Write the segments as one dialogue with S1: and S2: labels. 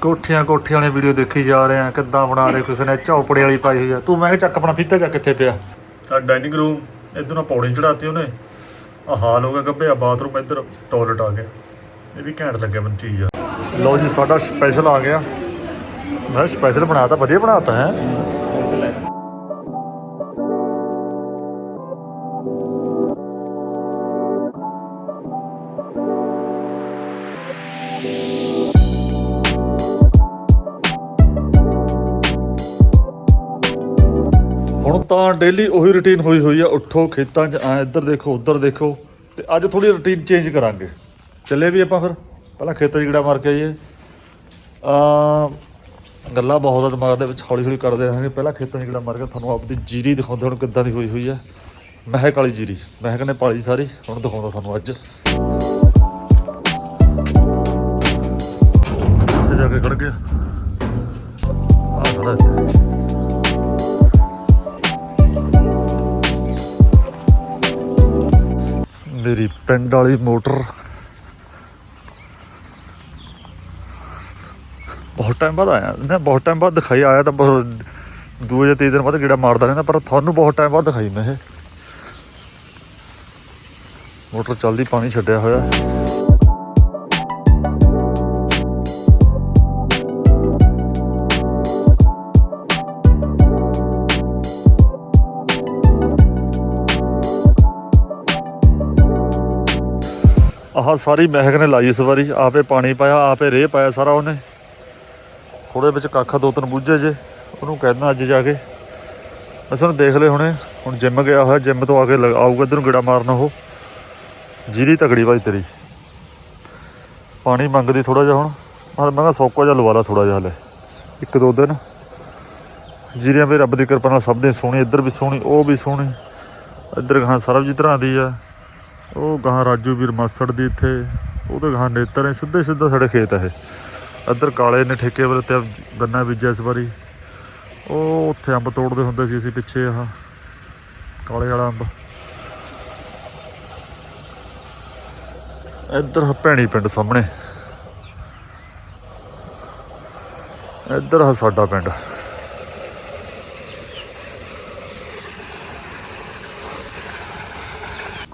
S1: ਕੋਠੀਆਂ ਕੋਠੀਆਂ ਵਾਲੀ ਵੀਡੀਓ ਦੇਖੀ ਜਾ ਰਹੇ ਆ ਕਿੱਦਾਂ ਬਣਾ ਰਹੇ ਕਿਸੇ ਨੇ ਝੌਪੜੇ ਵਾਲੀ ਪਾਈ ਹੋਈ ਆ। ਤੂੰ ਮੈਂ ਕਿਹਾ ਚੱਕ ਆਪਣਾ ਫੀਤਾ ਚੱਕ ਕਿੱਥੇ ਪਿਆ। ਆ ਡਾਈਨਿੰਗ ਰੂਮ ਇਧਰੋਂ ਪੌੜੀ ਚੜਾਤੀ ਉਹਨੇ। ਆ ਹਾਲ ਹੋ ਗਿਆ ਗੱਬੇ ਆ ਬਾਥਰੂਮ ਇੱਧਰ ਟਾਇਲਟ ਆ ਗਿਆ। ਇਹ ਵੀ ਘੈਂਟ ਲੱਗਿਆ ਮੈਨੂੰ ਚੀਜ਼ ਆ। ਲਓ ਜੀ ਸਾਡਾ ਸਪੈਸ਼ਲ ਆ ਗਿਆ। ਮੈਂ ਸਪੈਸ਼ਲ ਬਣਾਤਾ ਵਧੀਆ ਬਣਾਤਾ ਹੈ। ਡੇਲੀ ਉਹੀ ਰੁਟੀਨ ਹੋਈ ਹੋਈ ਆ, ਉੱਠੋ ਖੇਤਾਂ 'ਚ ਆ ਇੱਧਰ ਦੇਖੋ, ਉੱਧਰ ਦੇਖੋ, ਤੇ ਅੱਜ ਥੋੜੀ ਰੁਟੀਨ ਚੇਂਜ ਕਰਾਂਗੇ। ਚੱਲੇ ਵੀ ਆਪਾਂ ਫਿਰ, ਪਹਿਲਾਂ ਖੇਤਾਂ 'ਚ ਗੇੜਾ ਮਾਰ ਕੇ ਆਈਏ। ਆ ਗੱਲਾਂ ਬਹੁਤ ਆ ਦਿਮਾਗ ਦੇ ਵਿੱਚ ਹੌਲੀ ਹੌਲੀ ਕਰਦੇ ਰਹਾਂਗੇ। ਪਹਿਲਾਂ ਖੇਤਾਂ 'ਚ ਗੇੜਾ ਮਾਰ ਕੇ ਤੁਹਾਨੂੰ ਆਪਦੀ ਜੀਰੀ ਦਿਖਾਉਂਦੇ ਹੁਣ ਕਿੱਦਾਂ ਦੀ ਹੋਈ ਹੋਈ ਆ। ਮਹਿਕ ਵਾਲੀ ਜੀਰੀ, ਮਹਿਕ ਨੇ ਪਾਲੀ ਸਾਰੀ, ਹੁਣ ਦਿਖਾਉਂਦਾ ਤੁਹਾਨੂੰ ਅੱਜ। ਜਾ ਕੇ ਖੜ ਗਿਆ। ਆ ਖੜਾ ਮੇਰੀ ਪਿੰਡ ਵਾਲੀ ਮੋਟਰ। ਬਹੁਤ ਟਾਈਮ ਬਾਅਦ ਆਇਆ। ਮੈਂ ਬਹੁਤ ਟਾਈਮ ਬਾਅਦ ਦਿਖਾਈ, ਆਇਆ ਤਾਂ ਬਸ ਦੂਏ ਜਾਂ ਤੀਏ ਦਿਨ ਬਾਅਦ ਗੇੜਾ ਮਾਰਦਾ ਰਹਿੰਦਾ, ਪਰ ਤੁਹਾਨੂੰ ਬਹੁਤ ਟਾਈਮ ਬਾਅਦ ਦਿਖਾਈ ਮੈਂ ਇਹ। ਮੋਟਰ ਚੱਲਦੀ, ਪਾਣੀ ਛੱਡਿਆ ਹੋਇਆ। ਆਹ ਸਾਰੀ ਮਹਿਕ ਨੇ ਲਾਈ ਇਸ ਵਾਰੀ, ਆਪੇ ਪਾਣੀ ਪਾਇਆ, ਆਪੇ ਰੇਹ ਪਾਇਆ ਸਾਰਾ ਉਹਨੇ। ਥੋੜੇ ਵਿੱਚ ਕੱਖ ਦੋ ਤਿੰਨ ਬੂਝੇ ਜੇ, ਉਹਨੂੰ ਕਹਿਣਾ ਅੱਜ ਜਾ ਕੇ। ਅਸੀਂ ਉਹਨੂੰ ਦੇਖ ਲਏ ਹੁਣੇ, ਹੁਣ ਜਿੰਮ ਗਿਆ ਹੋਇਆ, ਜਿੰਮ ਤੋਂ ਆ ਕੇ ਲ- ਆਊਗਾ ਇੱਧਰ ਨੂੰ ਗੇੜਾ ਮਾਰਨ ਉਹ। ਜੀਰੀ ਤਕੜੀ ਭਾਈ ਤੇਰੀ। ਪਾਣੀ ਮੰਗਦੀ ਥੋੜਾ ਜਿਹਾ ਹੁਣ। ਮੈਂ ਮੈਂ ਕਿਹਾ ਸੌਕਾ ਜਿਹਾ ਲਵਾ ਲਾ ਥੋੜਾ ਜਿਹਾ ਹਲੇ। ਇੱਕ ਦੋ ਦਿਨ। ਜੀਰੀਆਂ ਵੀ ਰੱਬ ਦੀ ਕਿਰਪਾ ਨਾਲ ਸਭ ਦੇ ਸੋਹਣੀ ਇੱਧਰ ਵੀ ਸੋਹਣੀ, ਉਹ ਵੀ ਸੋਹਣੀ। ਇੱਧਰ ਗਾਂ ਸਰਬਜੀਤ ਤਰ੍ਹਾਂ ਦੀ ਆ। ਉਹ ਗਾਂ ਰਾਜੂ ਵੀਰ ਮਾਸੜ ਦੀ ਇੱਥੇ ਉਹਦੇ ਗਾਂ ਨੇਤਰ ਹੈ ਸਿੱਧੇ ਸਿੱਧਾ ਸਾਡੇ ਖੇਤ ਹੈ ਇੱਧਰ ਕਾਲੇ ਨੇ ਠੇਕੇ ਵਾਲੇ ਤੇ ਗੰਨਾ ਬੀਜਿਆ ਇਸ ਵਾਰੀ। ਉਹ ਉੱਥੇ ਅੰਬ ਤੋੜਦੇ ਹੁੰਦੇ ਸੀ ਅਸੀਂ ਪਿੱਛੇ ਆਹ, ਕਾਲੇ ਵਾਲਾ ਅੰਬ। ਇੱਧਰ ਭੈਣੀ ਪਿੰਡ ਸਾਹਮਣੇ। ਇੱਧਰ ਆ ਸਾਡਾ ਪਿੰਡ।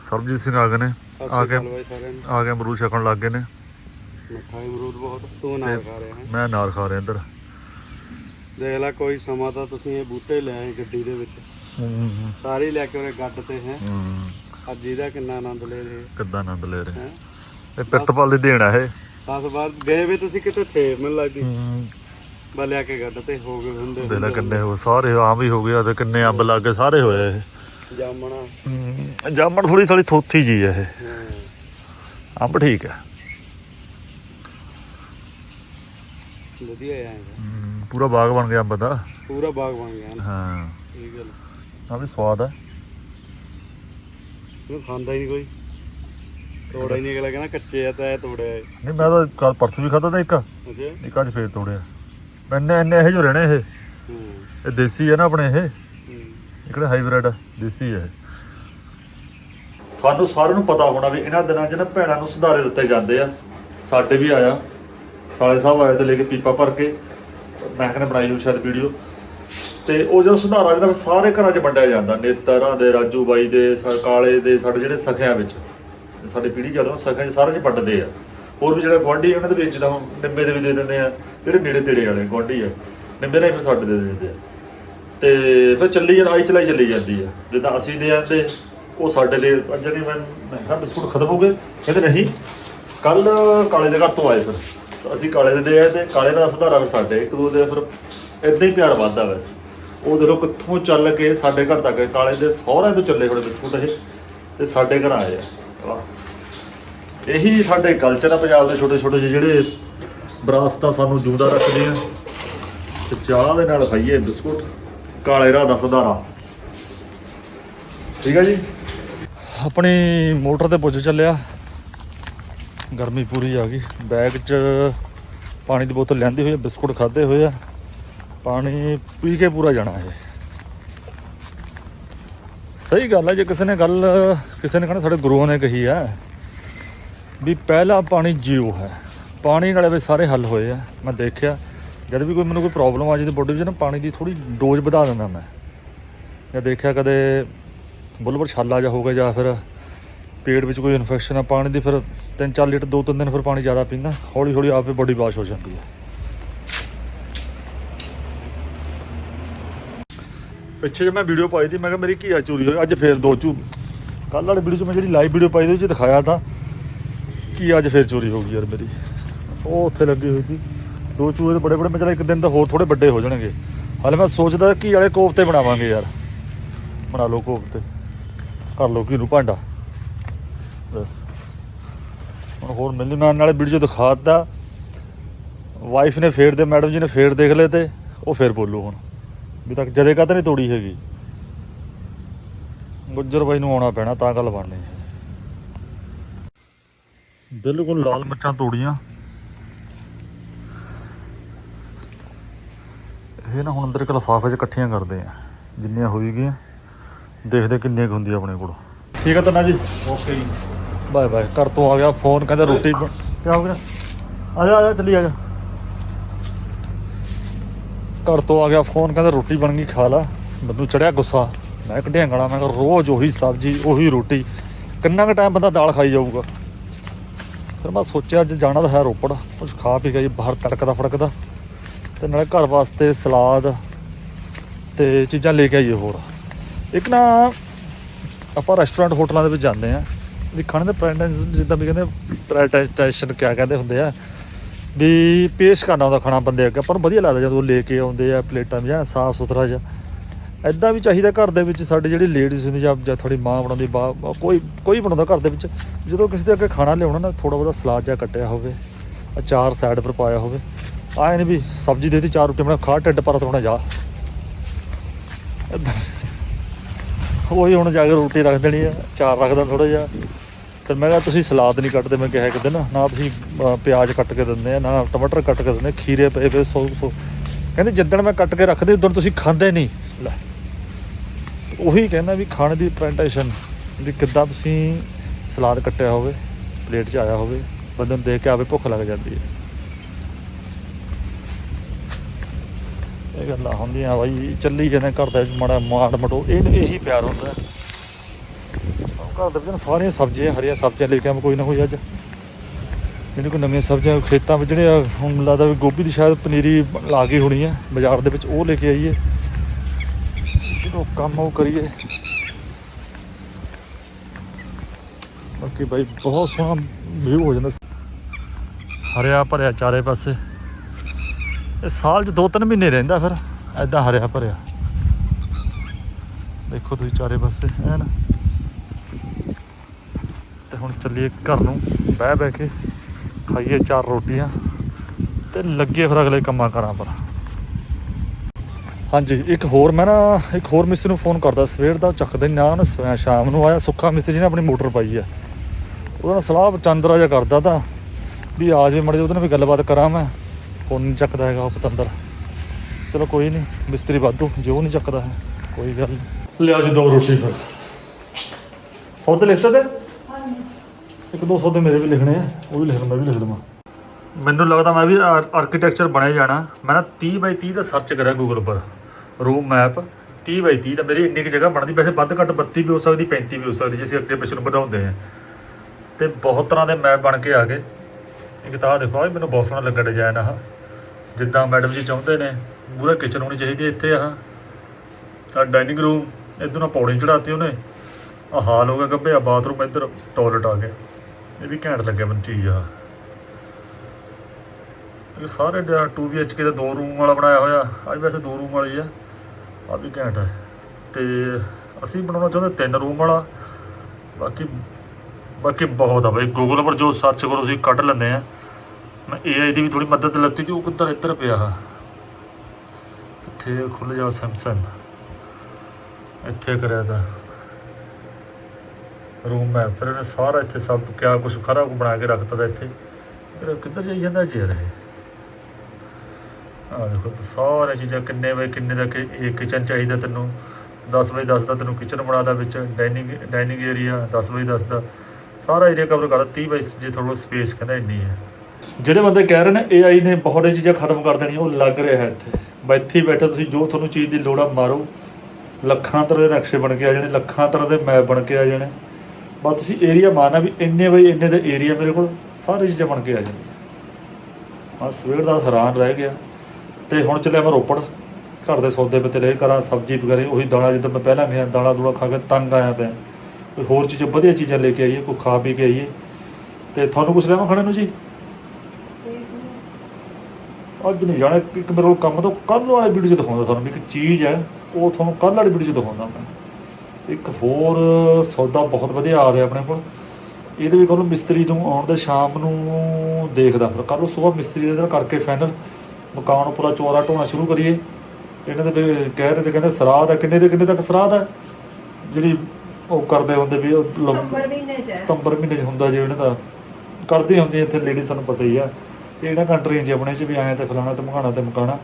S1: ਸਰਬਜੀਤ ਸਿੰਘ ਆ ਗਏ ਨੇ। ਆ ਕੇ ਆ ਕੇ ਅਮਰੂਦ ਛਕਣ ਲੱਗ ਗਏ ਨੇ।
S2: ਮਿੱਠਾ ਅਮਰੂਦ ਬਹੁਤ। ਤੂੰ ਨਾ ਖਾ ਰਹੇ ਹੈ।
S1: ਮੈਂ ਨਾਲ ਖਾ ਰਿਹਾ ਇੱਧਰ।
S2: ਦੇਖ ਲੈ ਕੋਈ ਸਮਾਂ ਤਾਂ ਤੁਸੀਂ ਇਹ ਬੂਟੇ ਲੈ ਆਏ ਗੱਡੀ ਦੇ ਵਿੱਚ। ਸਾਰੇ ਹੀ ਲੈ ਕੇ ਉਹਰੇ ਗੱਡ ਤੇ ਹੈ।
S1: ਹੂੰ।
S2: ਅੱਜ ਇਹਦਾ ਕਿੰਨਾ ਆਨੰਦ ਲੈ ਰਹੇ
S1: ਕਿੱਦਾਂ ਆਨੰਦ ਲੈ ਰਹੇ?
S2: ਹੈ?
S1: ਇਹ ਪਿਰਤਪਾਲ ਦੀ ਦੇਣ ਇਹ।
S2: ਦਸ ਵਾਰ ਗਏ ਵੀ ਤੁਸੀਂ ਕਿਤੇ ਥੇ ਮੈਨੂੰ ਲੱਗਦੀ। ਬਾ ਲਿਆ ਕੇ ਗੱਡ ਤੇ ਹੋ ਗਏ ਹੁੰਦੇ
S1: ਦੇ ਲੈ ਕਿੰਨੇ ਹੋ ਸਾਰੇ ਆਮ ਹੀ ਹੋ ਗਿਆ ਤੇ ਕਿੰਨੇ ਅੰਬ ਲੱਗ ਗਏ ਸਾਰੇ ਹੋਏ ਇਹ।
S2: ਜਾਮਣਾ।
S1: ਹੂੰ, ਜਾਮਣ ਥੋੜੀ ਥੋੜੀ ਥੋਥੀ ਜੀ ਆ ਇਹ।
S2: ਹਾਂ।
S1: ਅੰਬ ਠੀਕ ਹੈ।
S2: ਵਧੀਆ ਆਇਆ
S1: ਹੂੰ, ਪੂਰਾ ਬਾਗ ਬਣ ਗਿਆ ਅੰਬ ਦਾ।
S2: ਪੂਰਾ ਬਾਗ ਬਣ ਗਿਆ। ਨਾ
S1: ਹਾਂ।
S2: ਇਹ ਗੱਲ।
S1: ਆ ਵੀ ਸਵਾਦ ਹੈ।
S2: ਇਹਨੂੰ ਖਾਂਦਾ ਹੀ ਨਹੀਂ ਕੋਈ। ਤੋੜਾ ਹੀ ਨਹੀਂ ਅਗਲਾ ਕਹਿੰਦਾ ਕੱਚੇ ਆ ਤਾਂ ਇਹ ਤੋੜਿਆ ਹੈ।
S1: ਨਹੀਂ ਮੈਂ ਤਾਂ ਕੱਲ ਪਰਸ ਵੀ ਖਾਦਾ ਤਾਂ ਇੱਕ।
S2: ਅੱਛਾ।
S1: ਇੱਕ ਅੱਜ ਫੇਰ ਤੋੜਿਆ। ਇੰਨੇ ਇੰਨੇ ਇਹ ਜੋ ਰਹਿਣੇ ਇਹ।
S2: ਹੂੰ।
S1: ਇਹ ਦੇਸੀ ਹੈ ਨਾ ਆਪਣੇ ਇਹ।
S2: ਹੂੰ
S1: ਇਕੜੇ ਹਾਈਬ੍ਰਿਡ ਦੇਸੀ ਹੈ ਤੁਹਾਨੂੰ ਸਾਰਿਆਂ ਨੂੰ ਪਤਾ ਹੋਣਾ ਵੀ ਇਹਨਾਂ ਦਿਨਾਂ 'ਚ ਨਾ ਭੈਣਾਂ ਨੂੰ ਸੁਧਾਰੇ ਦਿੱਤੇ ਜਾਂਦੇ ਆ। ਸਾਡੇ ਵੀ ਆਇਆ। ਸਾਲੇ ਸਾਹਿਬ ਆਏ ਤੇ ਲੈ ਕੇ ਪੀਪਾ ਭਰ ਕੇ। ਮੈਂ ਕਹਿੰਦਾ ਬਣਾਈ ਹੋਈ ਸ਼ਾਇਦ ਵੀਡੀਓ ਤੇ ਉਹ ਜਦੋਂ ਸੁਧਾਰਾ ਜਿਹੜਾ ਸਾਰੇ ਘਰਾਂ 'ਚ ਵੰਡਿਆ ਜਾਂਦਾ। ਨੇਤਰਾਂ ਦੇ ਰਾਜੂ ਬਾਈ ਦੇ, ਸ- ਕਾਲੇ ਦੇ, ਸਾਡੇ ਜਿਹੜੇ ਸਖਿਆਂ ਵਿੱਚ। ਸਾਡੀ ਪੀੜ੍ਹੀ ਜਦੋਂ ਸਖਿਆਂ 'ਚ ਸਾਰੇ 'ਚ ਵੰਡਦੇ ਆ। ਹੋਰ ਵੀ ਜਿਹੜੇ ਗੁਆਂਢੀ ਉਹਨਾਂ ਦੇ ਵਿੱਚ ਤਾਂ ਨਿੰਬੇ ਦੇ ਵੀ ਦੇ ਦਿੰਦੇ ਆ। ਜਿਹੜੇ ਨੇੜੇ ਤੇੜੇ ਵਾਲੇ, ਗੁਆਂਢੀ ਆ। ਨਿੰਬੇ ਨਾਲ ਫਿਰ ਸਾਡੇ ਦੇ ਦਿੰਦੇ ਆ। ਤੇ ਫਿਰ ਚੱਲੀ ਜਾਂ ਆਈ ਚਲਾਈ ਚੱਲੀ ਜਾਂਦੀ ਆ। ਜਿੱਦਾਂ ਅਸੀਂ ਦੇ ਆਂਦੇ ਉਹ ਸਾਡੇ ਦੇ ਜਿਹੜੀ ਮੈਂ ਮੈਂ ਕਿਹਾ ਬਿਸਕੁਟ ਖਤਮ ਹੋ ਗਏ, ਕਹਿੰਦੇ ਨਹੀਂ ਕੱਲ ਕਾਲੇ ਦੇ ਘਰ ਤੋਂ ਆਏ ਫਿਰ। ਅਸੀਂ ਕਾਲੇ ਦੇ ਦੇ ਆਏ ਤੇ ਕਾਲੇ ਦਾ ਸੁਧਾਰਾ ਵੀ ਸਾਡੇ, ਇੱਕ ਦੂਜੇ ਦੇ ਫਿਰ ਇਦਾਂ ਹੀ ਪਿਆਰ ਵੱਧਦਾ ਵੈਸ ਉਹ ਦੇਖੋ ਕਿੱਥੋਂ ਚੱਲ ਕੇ ਸਾਡੇ ਘਰ ਤੱਕ ਆਏ। ਕਾਲੇ ਦੇ ਸਹੁਰਿਆਂ ਤੋਂ ਚੱਲੇ ਹੋਏ ਬਿਸਕੁਟ ਇਹ, ਤੇ ਸਾਡੇ ਘਰ ਆਏ ਆ। ਇਹੀ ਸਾਡੇ ਕਲਚਰ ਆ ਪੰਜਾਬ ਦੇ ਛੋਟੇ ਛੋਟੇ ਜਿਹੇ ਜਿਹੜੇ ਵਿਰਾਸਤਾਂ ਸਾਨੂੰ ਜਿਉਂਦਾ ਰੱਖਦੇ ਆ ਤੇ ਚਾਹ ਦੇ ਨਾਲ ਖਾਈਏ ਬਿਸਕੁਟ। ਕਾਲੇ ਰਾਹ ਦਾ ਸੁਧਾਰਾ। ਠੀਕ ਹੈ ਜੀ? ਆਪਣੀ ਮੋਟਰ ਤੇ ਪੁੱਜ ਚੱਲਿਆ। ਗਰਮੀ ਪੂਰੀ ਆ ਗਈ। ਬੈਗ 'ਚ ਪਾਣੀ ਦੀ ਬੋਤਲ ਲੈਂਦੀ ਹੋਈ ਆ, ਬਿਸਕੁਟ ਖਾਦੇ ਹੋਏ ਆ। ਪਾਣੀ ਪੀ ਕੇ ਪੂਰਾ ਜਾਣਾ ਹੈ ਸਹੀ ਗੱਲ ਹੈ ਜੇ ਕਿਸੇ ਨੇ ਗੱਲ, ਕਿਸੇ ਨੇ ਕਹਣਾ, ਸਾਡੇ ਗੁਰੂਆਂ ਨੇ ਕਹੀ ਹੈ ਵੀ ਪਹਿਲਾ ਪਾਣੀ ਜੀਓ ਹੈ। ਪਾਣੀ ਨਾਲੇ ਵੀ ਸਾਰੇ ਹੱਲ ਹੋਏ ਆ। ਮੈਂ ਦੇਖਿਆ ਜਦ ਵੀ ਕੋਈ ਮੈਨੂੰ ਕੋਈ ਪ੍ਰੋਬਲਮ ਆ ਜਿਹਦੀ ਬੋਡੀ ਵਿੱਚ ਨਾ ਪਾਣੀ ਦੀ ਥੋੜੀ ਡੋਜ਼ ਵਧਾ ਦਿੰਦਾ ਮੈਂ। ਜਾਂ ਦੇਖਿਆ ਕਦੇ ਬੁੱਲਬੁਲ ਛਾਲਾ ਜਾ ਗਿਆ ਜਾਂ ਫਿਰ ਪੇਟ ਵਿੱਚ ਕੋਈ ਇਨਫੈਕਸ਼ਨ ਆ, ਪਾਣੀ ਦੀ ਫਿਰ 3-4 ਲੀਟਰ ਦੋ ਤਿੰਨ ਦਿਨ ਫਿਰ ਪਾਣੀ ਜ਼ਿਆਦਾ ਪੀਂਦਾ ਹੌਲੀ ਹੌਲੀ ਆਪੇ ਬੋਡੀ ਵਾਸ਼ ਹੋ ਜਾਂਦੀ ਹੈ ਪਿੱਛੇ ਜੇ ਮੈਂ ਵੀਡੀਓ ਪਾਈ ਸੀ, ਮੈਂ ਕਿਹਾ ਮੇਰੀ ਘੀਆ ਚੋਰੀ ਹੋਈ? ਅੱਜ ਫੇਰ ਦੋ ਚੂ ਕੱਲ ਵਾਲੀ ਵੀਡੀਓ 'ਚ ਮੈਂ ਜਿਹੜੀ ਲਾਈਵ ਵੀਡੀਓ ਪਾਈ ਸੀ, ਉਹ 'ਚ ਦਿਖਾਇਆ ਤਾਂ ਕਿ ਅੱਜ ਫੇਰ ਚੋਰੀ ਹੋ ਗਈ ਯਾਰ ਮੇਰੀ। ਉਹ ਉੱਥੇ ਲੱਗੀ ਹੋਈ ਸੀ। ਦੋ ਚੂਹੇ ਤੇ ਬੜੇ ਬੜੇ, ਮੈਂ ਚਲਾ ਇੱਕ ਦਿਨ ਤਾਂ ਹੋਰ ਥੋੜੇ ਵੱਡੇ ਹੋ ਜਾਣਗੇ। ਹਾਲੇ ਮੈਂ ਸੋਚਦਾ ਕੀ ਵਾਲੇ ਕੋਫਤੇ ਬਣਾਵਾਂਗੇ ਯਾਰ। ਬਣਾ ਲਓ ਕੋਫਤੇ। ਕਰ ਲਓ ਕੀ ਨੂੰ ਭਾਂਡਾ। ਬਸ। ਹੁਣ ਹੋਰ ਮਿਲਣੀ, ਮੈਂ ਨਾਲੇ ਵੀਡੀਓ ਦਿਖਾਤਾ ਵਾਈਫ ਨੇ ਫੇਰ ਦੇ, ਮੈਡਮ ਜੀ ਨੇ ਫੇਰ ਦੇਖ ਲਏ ਤੇ ਉਹ ਫੇਰ ਬੋਲੋ ਹੁਣ। ਵੀ ਤੱਕ ਜਦੇ ਕਾ ਨਹੀਂ ਤੋੜੀ ਹੈਗੀ। ਗੁੱਜਰ ਬਾਈ ਨੂੰ ਆਉਣਾ ਪੈਣਾ, ਤਾਂ ਗੱਲ ਬਣਨੀ ਬਿਲਕੁਲ ਲਾਲ ਮਿਰਚਾਂ ਤੋੜੀਆਂ। ਇਹ ਨਾ ਹੁਣ ਅੰਦਰ ਇੱਕ ਲਿਫਾਫੇ 'ਚ ਇਕੱਠੀਆਂ ਕਰਦੇ ਆ। ਜਿੰਨੀਆਂ ਹੋਈ ਗਈਆਂ ਦੇਖਦੇ ਕਿੰਨੀਆਂ ਕੁ ਹੁੰਦੀਆਂ ਆਪਣੇ ਕੋਲ। ਠੀਕ ਹੈ ਤਾਂ ਜੀ?
S2: ਓਕੇ ਜੀ।
S1: ਬਾਏ ਬਾਏ ਘਰ ਤੋਂ ਆ ਗਿਆ ਫੋਨ ਕਹਿੰਦਾ ਰੋਟੀ ਕਿਆ ਹੋ ਗਿਆ? ਆ ਜਾ ਆ ਜਾ ਚੱਲੀ ਆ ਜਾ। ਘਰ ਤੋਂ ਆ ਗਿਆ ਫੋਨ ਕਹਿੰਦਾ ਰੋਟੀ ਬਣ ਗਈ ਖਾ ਲਾ। ਮੈਨੂੰ ਚੜਿਆ ਗੁੱਸਾ। ਮੈਂ ਕੱਢਿਆ ਗਾਲਾਂ ਮੈਂ ਕਿਹਾ ਰੋਜ਼ ਉਹੀ ਸਬਜ਼ੀ ਉਹੀ ਰੋਟੀ। ਕਿੰਨਾ ਕੁ ਟਾਈਮ ਬੰਦਾ ਦਾਲ ਖਾਈ ਜਾਊਗਾ? ਫਿਰ ਮੈਂ ਸੋਚਿਆ ਅੱਜ ਜਾਣਾ ਤਾਂ ਹੈ ਰੋਪੜ ਕੁਝ ਖਾ ਪੀ ਕੇ ਜੀ ਬਾਹਰ ਤੜਕਦਾ ਫੜਕਦਾ। ਤੇ ਨਾਲੇ ਘਰ ਵਾਸਤੇ ਸਲਾਦ ਤੇ ਚੀਜ਼ਾਂ ਲੈ ਕੇ ਆਈਏ ਹੋਰ। ਇੱਕ ਨਾ ਆਪਾਂ ਰੈਸਟੋਰੈਂਟ ਹੋਟਲਾਂ ਦੇ ਵਿੱਚ ਜਾਂਦੇ ਆ ਵੀ ਖਾਣੇ ਦਾ ਪ੍ਰਾਇਟਾਈਜ਼ ਜਿੱਦਾਂ ਵੀ ਕਹਿੰਦੇ ਪ੍ਰਾਇਟਾਈਜ਼ੇਸ਼ਨ ਕਿਆ ਕਹਿੰਦੇ ਹੁੰਦੇ ਆ। ਵੀ ਪੇਸ਼ ਕਰਨਾ ਹੁੰਦਾ ਖਾਣਾ ਬੰਦੇ ਅੱਗੇ। ਆਪਾਂ ਨੂੰ ਵਧੀਆ ਲੱਗਦਾ ਜਦੋਂ ਲੈ ਕੇ ਆਉਂਦੇ ਆ ਪਲੇਟਾਂ ਜਾਂ ਸਾਫ਼ ਸੁਥਰਾ ਜਿਹਾ। ਐਦਾਂ ਵੀ ਚਾਹੀਦਾ ਘਰ ਦੇ ਵਿੱਚ ਸਾਡੀ ਜਿਹੜੀ ਲੇਡੀਜ਼ ਹੁੰਦੀ ਜਾਂ ਜਾਂ ਥੋੜੀ ਮਾਂ ਬਣਾਉਂਦੀ, ਬਾ ਕੋਈ ਕੋਈ ਬਣਾਉਂਦਾ ਘਰ ਦੇ ਵਿੱਚ। ਜਦੋਂ ਕਿਸੇ ਦੇ ਅੱਗੇ ਖਾਣਾ ਲਿਆਉਣਾ ਨਾ ਥੋੜਾ ਬਹੁਤਾ ਸਲਾਦ ਜਿਹਾ ਕੱਟਿਆ ਹੋਵੇ, ਅਚਾਰ ਸਾਈਡ ਪਰ ਪਾਇਆ ਹੋਵੇ। ਆਏ ਨਹੀਂ ਵੀ ਸਬਜ਼ੀ ਦੇਤੀ, ਚਾਰ ਰੋਟੀ ਬਣਾ, ਖਾ, ਢਿੱਡ ਪਰ ਥੋੜਾ ਜਾ। ਏਦਾਂ ਉਹੀ ਹੁਣ ਜਾ ਕੇ ਰੋਟੀ ਰੱਖ ਦੇਣੀ ਆ, ਚਾਰ ਰੱਖਦਾ ਥੋੜਾ ਜਿਹਾ। ਫਿਰ ਮੈਂ ਕਿਹਾ, ਤੁਸੀਂ ਸਲਾਦ ਨਹੀਂ ਕੱਟਦੇ, ਮੈਂ ਕਿਹਾ ਕਿਤੇ ਨਾ ਨਾ ਤੁਸੀਂ ਪਿਆਜ਼ ਕੱਟ ਕੇ ਦਿੰਦੇ ਆ, ਨਾ ਟਮਾਟਰ ਕੱਟ ਕੇ ਦਿੰਦੇ ਖੀਰੇ ਪਏ ਪਏ, ਸੌ ਸੌ। ਕਹਿੰਦੇ, ਜਿੱਦਣ ਮੈਂ ਕੱਟ ਕੇ ਰੱਖਦੇ, ਉਦੋਂ ਤੁਸੀਂ ਖਾਂਦੇ ਨਹੀਂ। ਲੈ। ਉਹੀ ਕਹਿੰਦਾ ਵੀ ਖਾਣੇ ਦੀ ਪ੍ਰੈਜੈਂਟੇਸ਼ਨ ਵੀ ਕਿੱਦਾਂ ਤੁਸੀਂ ਸਲਾਦ ਕੱਟਿਆ ਹੋਵੇ, ਪਲੇਟ 'ਚ ਆਇਆ ਹੋਵੇ, ਬੰਦੇ ਨੂੰ ਦੇਖ ਕੇ ਆਵੇ ਭੁੱਖ ਲੱਗ ਜਾਂਦੀ ਹੈ। ਇਹ ਗੱਲਾਂ ਹੁੰਦੀਆਂ ਬਾਈ ਚੱਲੀ ਜਾਂਦੇ ਘਰ ਦਾ ਮਾੜਾ ਮਾੜ ਮਟੋ। ਇਹ ਇਹੀ ਪਿਆਰ ਹੁੰਦਾ। ਘਰ ਦੇ ਵਿੱਚ ਸਾਰੀਆਂ ਸਬਜ਼ੀਆਂ, ਹਰੀਆਂ ਸਬਜ਼ੀਆਂ ਲੈ ਕੇ ਆਵਾਂ ਕੋਈ ਨਾ ਕੋਈ ਅੱਜ। ਜਿਹੜੀ ਕੋਈ ਨਵੀਆਂ ਸਬਜ਼ੀਆਂ, ਖੇਤਾਂ ਵਿੱਚ ਜਿਹੜੇ ਹੁਣ ਲੱਗਦਾ ਵੀ ਗੋਭੀ ਦੀ ਸ਼ਾਇਦ ਪਨੀਰੀ ਲਾ ਕੇ ਹੋਣੀ ਹੈ ਬਾਜ਼ਾਰ ਦੇ ਵਿੱਚ, ਉਹ ਲੈ ਕੇ ਆਈਏ। ਜਦੋਂ ਕੰਮ ਉਹ ਕਰੀਏ। ਬਾਕੀ ਬਾਈ, ਬਹੁਤ ਸੋਹਣਾ ਵਿਊ ਹੋ ਜਾਂਦਾ। ਹਰਿਆ ਭਰਿਆ ਚਾਰੇ ਪਾਸੇ। ਇਹ ਸਾਲ 'ਚ ਦੋ ਤਿੰਨ ਮਹੀਨੇ ਰਹਿੰਦਾ ਫਿਰ ਐਦਾਂ ਹਰਿਆ ਭਰਿਆ। ਦੇਖੋ ਤੁਸੀਂ ਚਾਰੇ ਪਾਸੇ ਹੈ ਨਾ ਤੇ ਹੁਣ ਚੱਲੀਏ ਘਰ ਨੂੰ, ਬਹਿ ਬਹਿ ਕੇ ਖਾਈਏ ਚਾਰ ਰੋਟੀਆਂ ਤੇ ਲੱਗੇ ਫਿਰ ਅਗਲੇ ਕੰਮਾਂ ਕਰਾਂ ਪਰ। ਹਾਂਜੀ, ਇੱਕ ਹੋਰ ਮੈਂ ਨਾ, ਇੱਕ ਹੋਰ ਮਿਸਤਰੀ ਨੂੰ ਫੋਨ ਕਰਦਾ, ਸਵੇਰ ਦਾ ਚੱਕਦੇ ਨੀ, ਨਾ ਉਹਨੇ ਸ਼ਾਮ ਨੂੰ ਆਇਆ, ਸੁੱਖਾ ਮਿਸਤਰੀ ਜੀ ਨੇ ਆਪਣੀ ਮੋਟਰ ਪਾਈ ਆ। ਉਹਦਾ ਨਾਲ ਸਲਾਹ ਚੰਦਰਾ ਜਿਹਾ ਕਰਦਾ ਤਾਂ, ਵੀ ਆ ਜੇ ਮੜੇ ਉਹਦੇ ਨਾਲ ਵੀ ਗੱਲਬਾਤ ਕਰਾਂ ਮੈਂ। ਫੋਨ ਨਹੀਂ ਚੱਕਦਾ ਹੈਗਾ ਉਹ ਪਤੰਦਰ। ਚਲੋ ਕੋਈ ਨਹੀਂ ਮਿਸਤਰੀ ਵਾਧੂ ਜੇ ਨਹੀਂ ਚੱਕਦਾ ਹੈ ਕੋਈ ਗੱਲ ਨਹੀਂ। ਲਿਆ ਜੀ ਦੋ ਰੋਟੀ ਫਿਰ। ਸੌਦੇ ਲਿਖਤੇ ਤੇ? ਇੱਕ ਦੋ ਸੌਦੇ ਮੇਰੇ ਵੀ ਲਿਖਣੇ ਆ ਉਹ ਵੀ ਲਿਖ ਲਵਾਂ ਮੈਂ ਵੀ ਲਿਖ ਲਵਾਂ। ਮੈਨੂੰ ਲੱਗਦਾ ਮੈਂ ਵੀ ਆਰਕੀਟੈਕਚਰ ਬਣਿਆ ਜਾਣਾ। ਮੈਂ ਨਾ 30 ਬਾਈ 30 ਦਾ ਸਰਚ ਕਰਿਆ ਗੂਗਲ ਪਰ ਰੂਮ ਮੈਪ 30 ਬਾਈ 30 ਤਾਂ ਮੇਰੀ ਇੰਨੀ ਕੁ ਜਗ੍ਹਾ ਬਣਦੀ ਵੈਸੇ ਵੱਧ ਘੱਟ 32 ਵੀ ਹੋ ਸਕਦੀ 35 ਵੀ ਹੋ ਸਕਦੀ ਜੇ ਅਸੀਂ ਅੱਗੇ ਪਿੱਛੇ ਨੂੰ ਵਧਾਉਂਦੇ ਆ ਤੇ ਬਹੁਤ ਤਰ੍ਹਾਂ ਦੇ ਮੈਪ ਬਣ ਕੇ ਆ ਗਏ। ਇੱਕ ਤਾਂ ਦੇਖੋ ਮੈਨੂੰ ਬਹੁਤ ਸੋਹਣਾ ਲੱਗਾ ਡਿਜ਼ਾਈਨ ਆਹ। ਜਿੱਦਾਂ ਮੈਡਮ ਜੀ ਚਾਹੁੰਦੇ ਨੇ, ਪੂਰਾ ਕਿਚਨ ਹੋਣੀ ਚਾਹੀਦੀ ਹੈ ਇੱਥੇ ਆਹ। ਤਾਂ ਡਾਈਨਿੰਗ ਰੂਮ ਇਧਰ ਨਾਲ ਪੌੜੀ ਚੜਾਤੀ ਉਹਨੇ। ਆ ਹਾਲ ਹੋ ਗਿਆ ਗੱਭੇ ਆ ਬਾਥਰੂਮ ਇੱਧਰ ਟਾਇਲਟ ਆ ਗਿਆ। ਇਹ ਵੀ ਘੈਂਟ ਲੱਗਿਆ ਮੈਨੂੰ ਚੀਜ਼ ਆ ਇਹ ਸਾਰੇ 2 BHK ਦਾ ਦੋ ਰੂਮ ਵਾਲਾ ਬਣਾਇਆ ਹੋਇਆ ਅੱਜ ਵੈਸੇ ਦੋ ਰੂਮ ਵਾਲੀ ਆ। ਆ ਵੀ ਘੈਂਟ ਹੈ ਤੇ ਅਸੀਂ ਬਣਾਉਣਾ ਚਾਹੁੰਦੇ ਤਿੰਨ ਰੂਮ ਵਾਲਾ। ਬਾਕੀ ਬਾਕੀ ਬਹੁਤ ਆ ਬਈ। ਗੂਗਲ ਪਰ ਜੋ ਸਰਚ ਕਰੋ, ਤੁਸੀਂ ਕੱਢ ਲੈਂਦੇ ਆ। ਮੈਂ AI ਦੀ ਵੀ ਥੋੜੀ ਮਦਦ ਲੱਤੀ ਜੀ ਉਹ ਕਿੱਧਰ ਇੱਧਰ ਪਿਆ ਆ ਇੱਥੇ ਖੁੱਲ ਜਾ ਸੈਮਸੰਗ ਇੱਥੇ ਕਰਿਆ ਤਾਂ ਰੂਮ ਹੈ। ਫਿਰ ਇਹਨੇ ਸਾਰਾ ਇੱਥੇ ਸਭ ਕਿਆ ਕੁਝ ਖਰਾ ਕੁ ਬਣਾ ਕੇ ਰੱਖਤਾ ਤਾ ਇੱਥੇ। ਇੱਧਰ ਕਿੱਧਰ ਜਾਈ ਜਾਂਦਾ ਚੇਅਰ ਇਹ? ਆ ਦੇਖੋ, ਤੇ ਚੀਜ਼ਾਂ ਕਿੰਨੇ ਬਾਈ ਕਿੰਨੇ ਦਾ ਕਿ ਇਹ ਕਿਚਨ ਚਾਹੀਦਾ ਤੈਨੂੰ? 10 ਬਾਈ 10 ਦਾ ਤੈਨੂੰ ਕਿਚਨ ਬਣਾ ਲਾ ਵਿੱਚ ਡਾਈਨਿੰਗ ਡਾਈਨਿੰਗ ਏਰੀਆ 10 ਬਾਈ 10 ਦਾ। ਸਾਰਾ ਏਰੀਆ ਕਵਰ ਕਰ 30 ਬਾਈ ਜੇ ਥੋੜਾ ਸਪੇਸ ਕਹਿੰਦਾ ਇੰਨੀ ਹੈ। ਜਿਹੜੇ ਬੰਦੇ ਕਹਿ ਰਹੇ ਨੇ AI ਨੇ ਬਹੁਤ ਇਹ ਚੀਜ਼ਾਂ ਖਤਮ ਕਰ ਦੇਣੀਆਂ, ਉਹ ਲੱਗ ਰਿਹਾ ਹੈ ਇੱਥੇ। ਬਈ ਇੱਥੇ ਹੀ ਬੈਠੇ ਤੁਸੀਂ, ਜੋ ਤੁਹਾਨੂੰ ਚੀਜ਼ ਦੀ ਲੋੜ ਆ, ਮਾਰੋ। ਲੱਖਾਂ ਤਰ੍ਹਾਂ ਦੇ ਨਕਸ਼ੇ ਬਣ ਕੇ ਆ ਜਾਣੇ, ਲੱਖਾਂ ਤਰ੍ਹਾਂ ਦੇ ਮੈਪ ਬਣ ਕੇ ਆ ਜਾਣੇ। ਬਸ ਤੁਸੀਂ ਏਰੀਆ ਮਾਰਨਾ ਵੀ ਇੰਨੇ ਬਈ ਇੰਨੇ ਦੇ ਏਰੀਆ ਮੇਰੇ ਕੋਲ, ਸਾਰੀ ਚੀਜ਼ਾਂ ਬਣ ਕੇ ਆ ਜਾਣਗੀਆਂ। ਆ ਸਵੇਰ ਦਾ ਹੈਰਾਨ ਰਹਿ ਗਿਆ। ਤੇ ਹੁਣ ਚੱਲਿਆ ਮੈਂ ਰੋਪੜ। ਘਰ ਦੇ ਸੌਦੇ ਪੱਤੇ ਲੈ ਕੇ ਕਰਾਂ, ਸਬਜ਼ੀ ਵਗੈਰਾ, ਉਹੀ ਦਾਣਾ ਜਿੱਦਾਂ ਮੈਂ ਪਹਿਲਾਂ ਗਿਆ ਦਾਣਾ ਦੂਣਾ ਖਾ ਕੇ ਤੰਗ ਆਇਆ ਪਿਆ। ਕੋਈ ਹੋਰ ਚੀਜ਼ਾਂ, ਵਧੀਆ ਚੀਜ਼ਾਂ ਲੈ ਕੇ ਆਈਏ, ਕੋਈ ਖਾ ਪੀ ਕੇ ਆਈਏ। ਤੇ ਤੁਹਾਨੂੰ ਕੁਛ ਲੈਵਾਂ ਖਾਣੇ ਨੂੰ ਜੀ? ਅੱਜ ਨਹੀਂ ਜਾਣਾ ਇੱਕ ਮੇਰੇ ਕੋਲ ਕੰਮ ਤੋਂ ਕੱਲ ਵਾਲੇ ਵੀਡੀਓ 'ਚ ਦਿਖਾਉਂਦਾ ਤੁਹਾਨੂੰ ਇੱਕ ਚੀਜ਼ ਹੈ ਉਹ ਤੁਹਾਨੂੰ ਕੱਲ ਵਾਲੀ ਵੀਡੀਓ 'ਚ ਦਿਖਾਉਂਦਾ ਮੈਂ। ਇੱਕ ਹੋਰ ਸੌਦਾ ਬਹੁਤ ਵਧੀਆ ਆ ਰਿਹਾ ਆਪਣੇ ਕੋਲ। ਇਹਦੇ ਵੀ ਕੱਲ ਮਿਸਤਰੀ ਨੂੰ ਆਉਣ ਦੇ ਸ਼ਾਮ ਨੂੰ ਦੇਖਦਾ ਫਿਰ ਕੱਲ ਨੂੰ ਸਵੇਰ ਮਿਸਤਰੀ ਦੇ ਨਾਲ ਕਰਕੇ ਫਾਈਨਲ ਮਕਾਨ ਪੂਰਾ ਚੌੜਾ ਢੋਣਾ ਸ਼ੁਰੂ ਕਰੀਏ। ਇਹਨਾਂ ਦੇ ਵੀ ਕਹਿ ਰਹੇ ਤੇ ਕਹਿੰਦੇ ਸਰਾਧ ਹੈ ਕਿੰਨੇ ਦੇ ਕਿੰਨੇ ਤੱਕ ਸਰਾਧ ਹੈ? ਜਿਹੜੀ ਉਹ ਕਰਦੇ ਹੁੰਦੇ ਵੀ
S3: ਸਤੰਬਰ ਮਹੀਨੇ ਚ।
S1: ਸਤੰਬਰ ਮਹੀਨੇ 'ਚ ਹੁੰਦਾ ਜੀ ਉਹਨਾਂ ਦਾ ਕਰਦੇ ਹੁੰਦੇ ਇੱਥੇ ਲੇਡੀ ਤੁਹਾਨੂੰ ਪਤਾ ਹੀ ਆ। ਇਹ ਇਹਨਾਂ ਕੰਟਰੀਆਂ 'ਚ ਆਪਣੇ 'ਚ ਵੀ ਆਏ ਤੇ ਫਲਾਣਾ ਤੇ ਤੇ ਮਕਾਣਾ।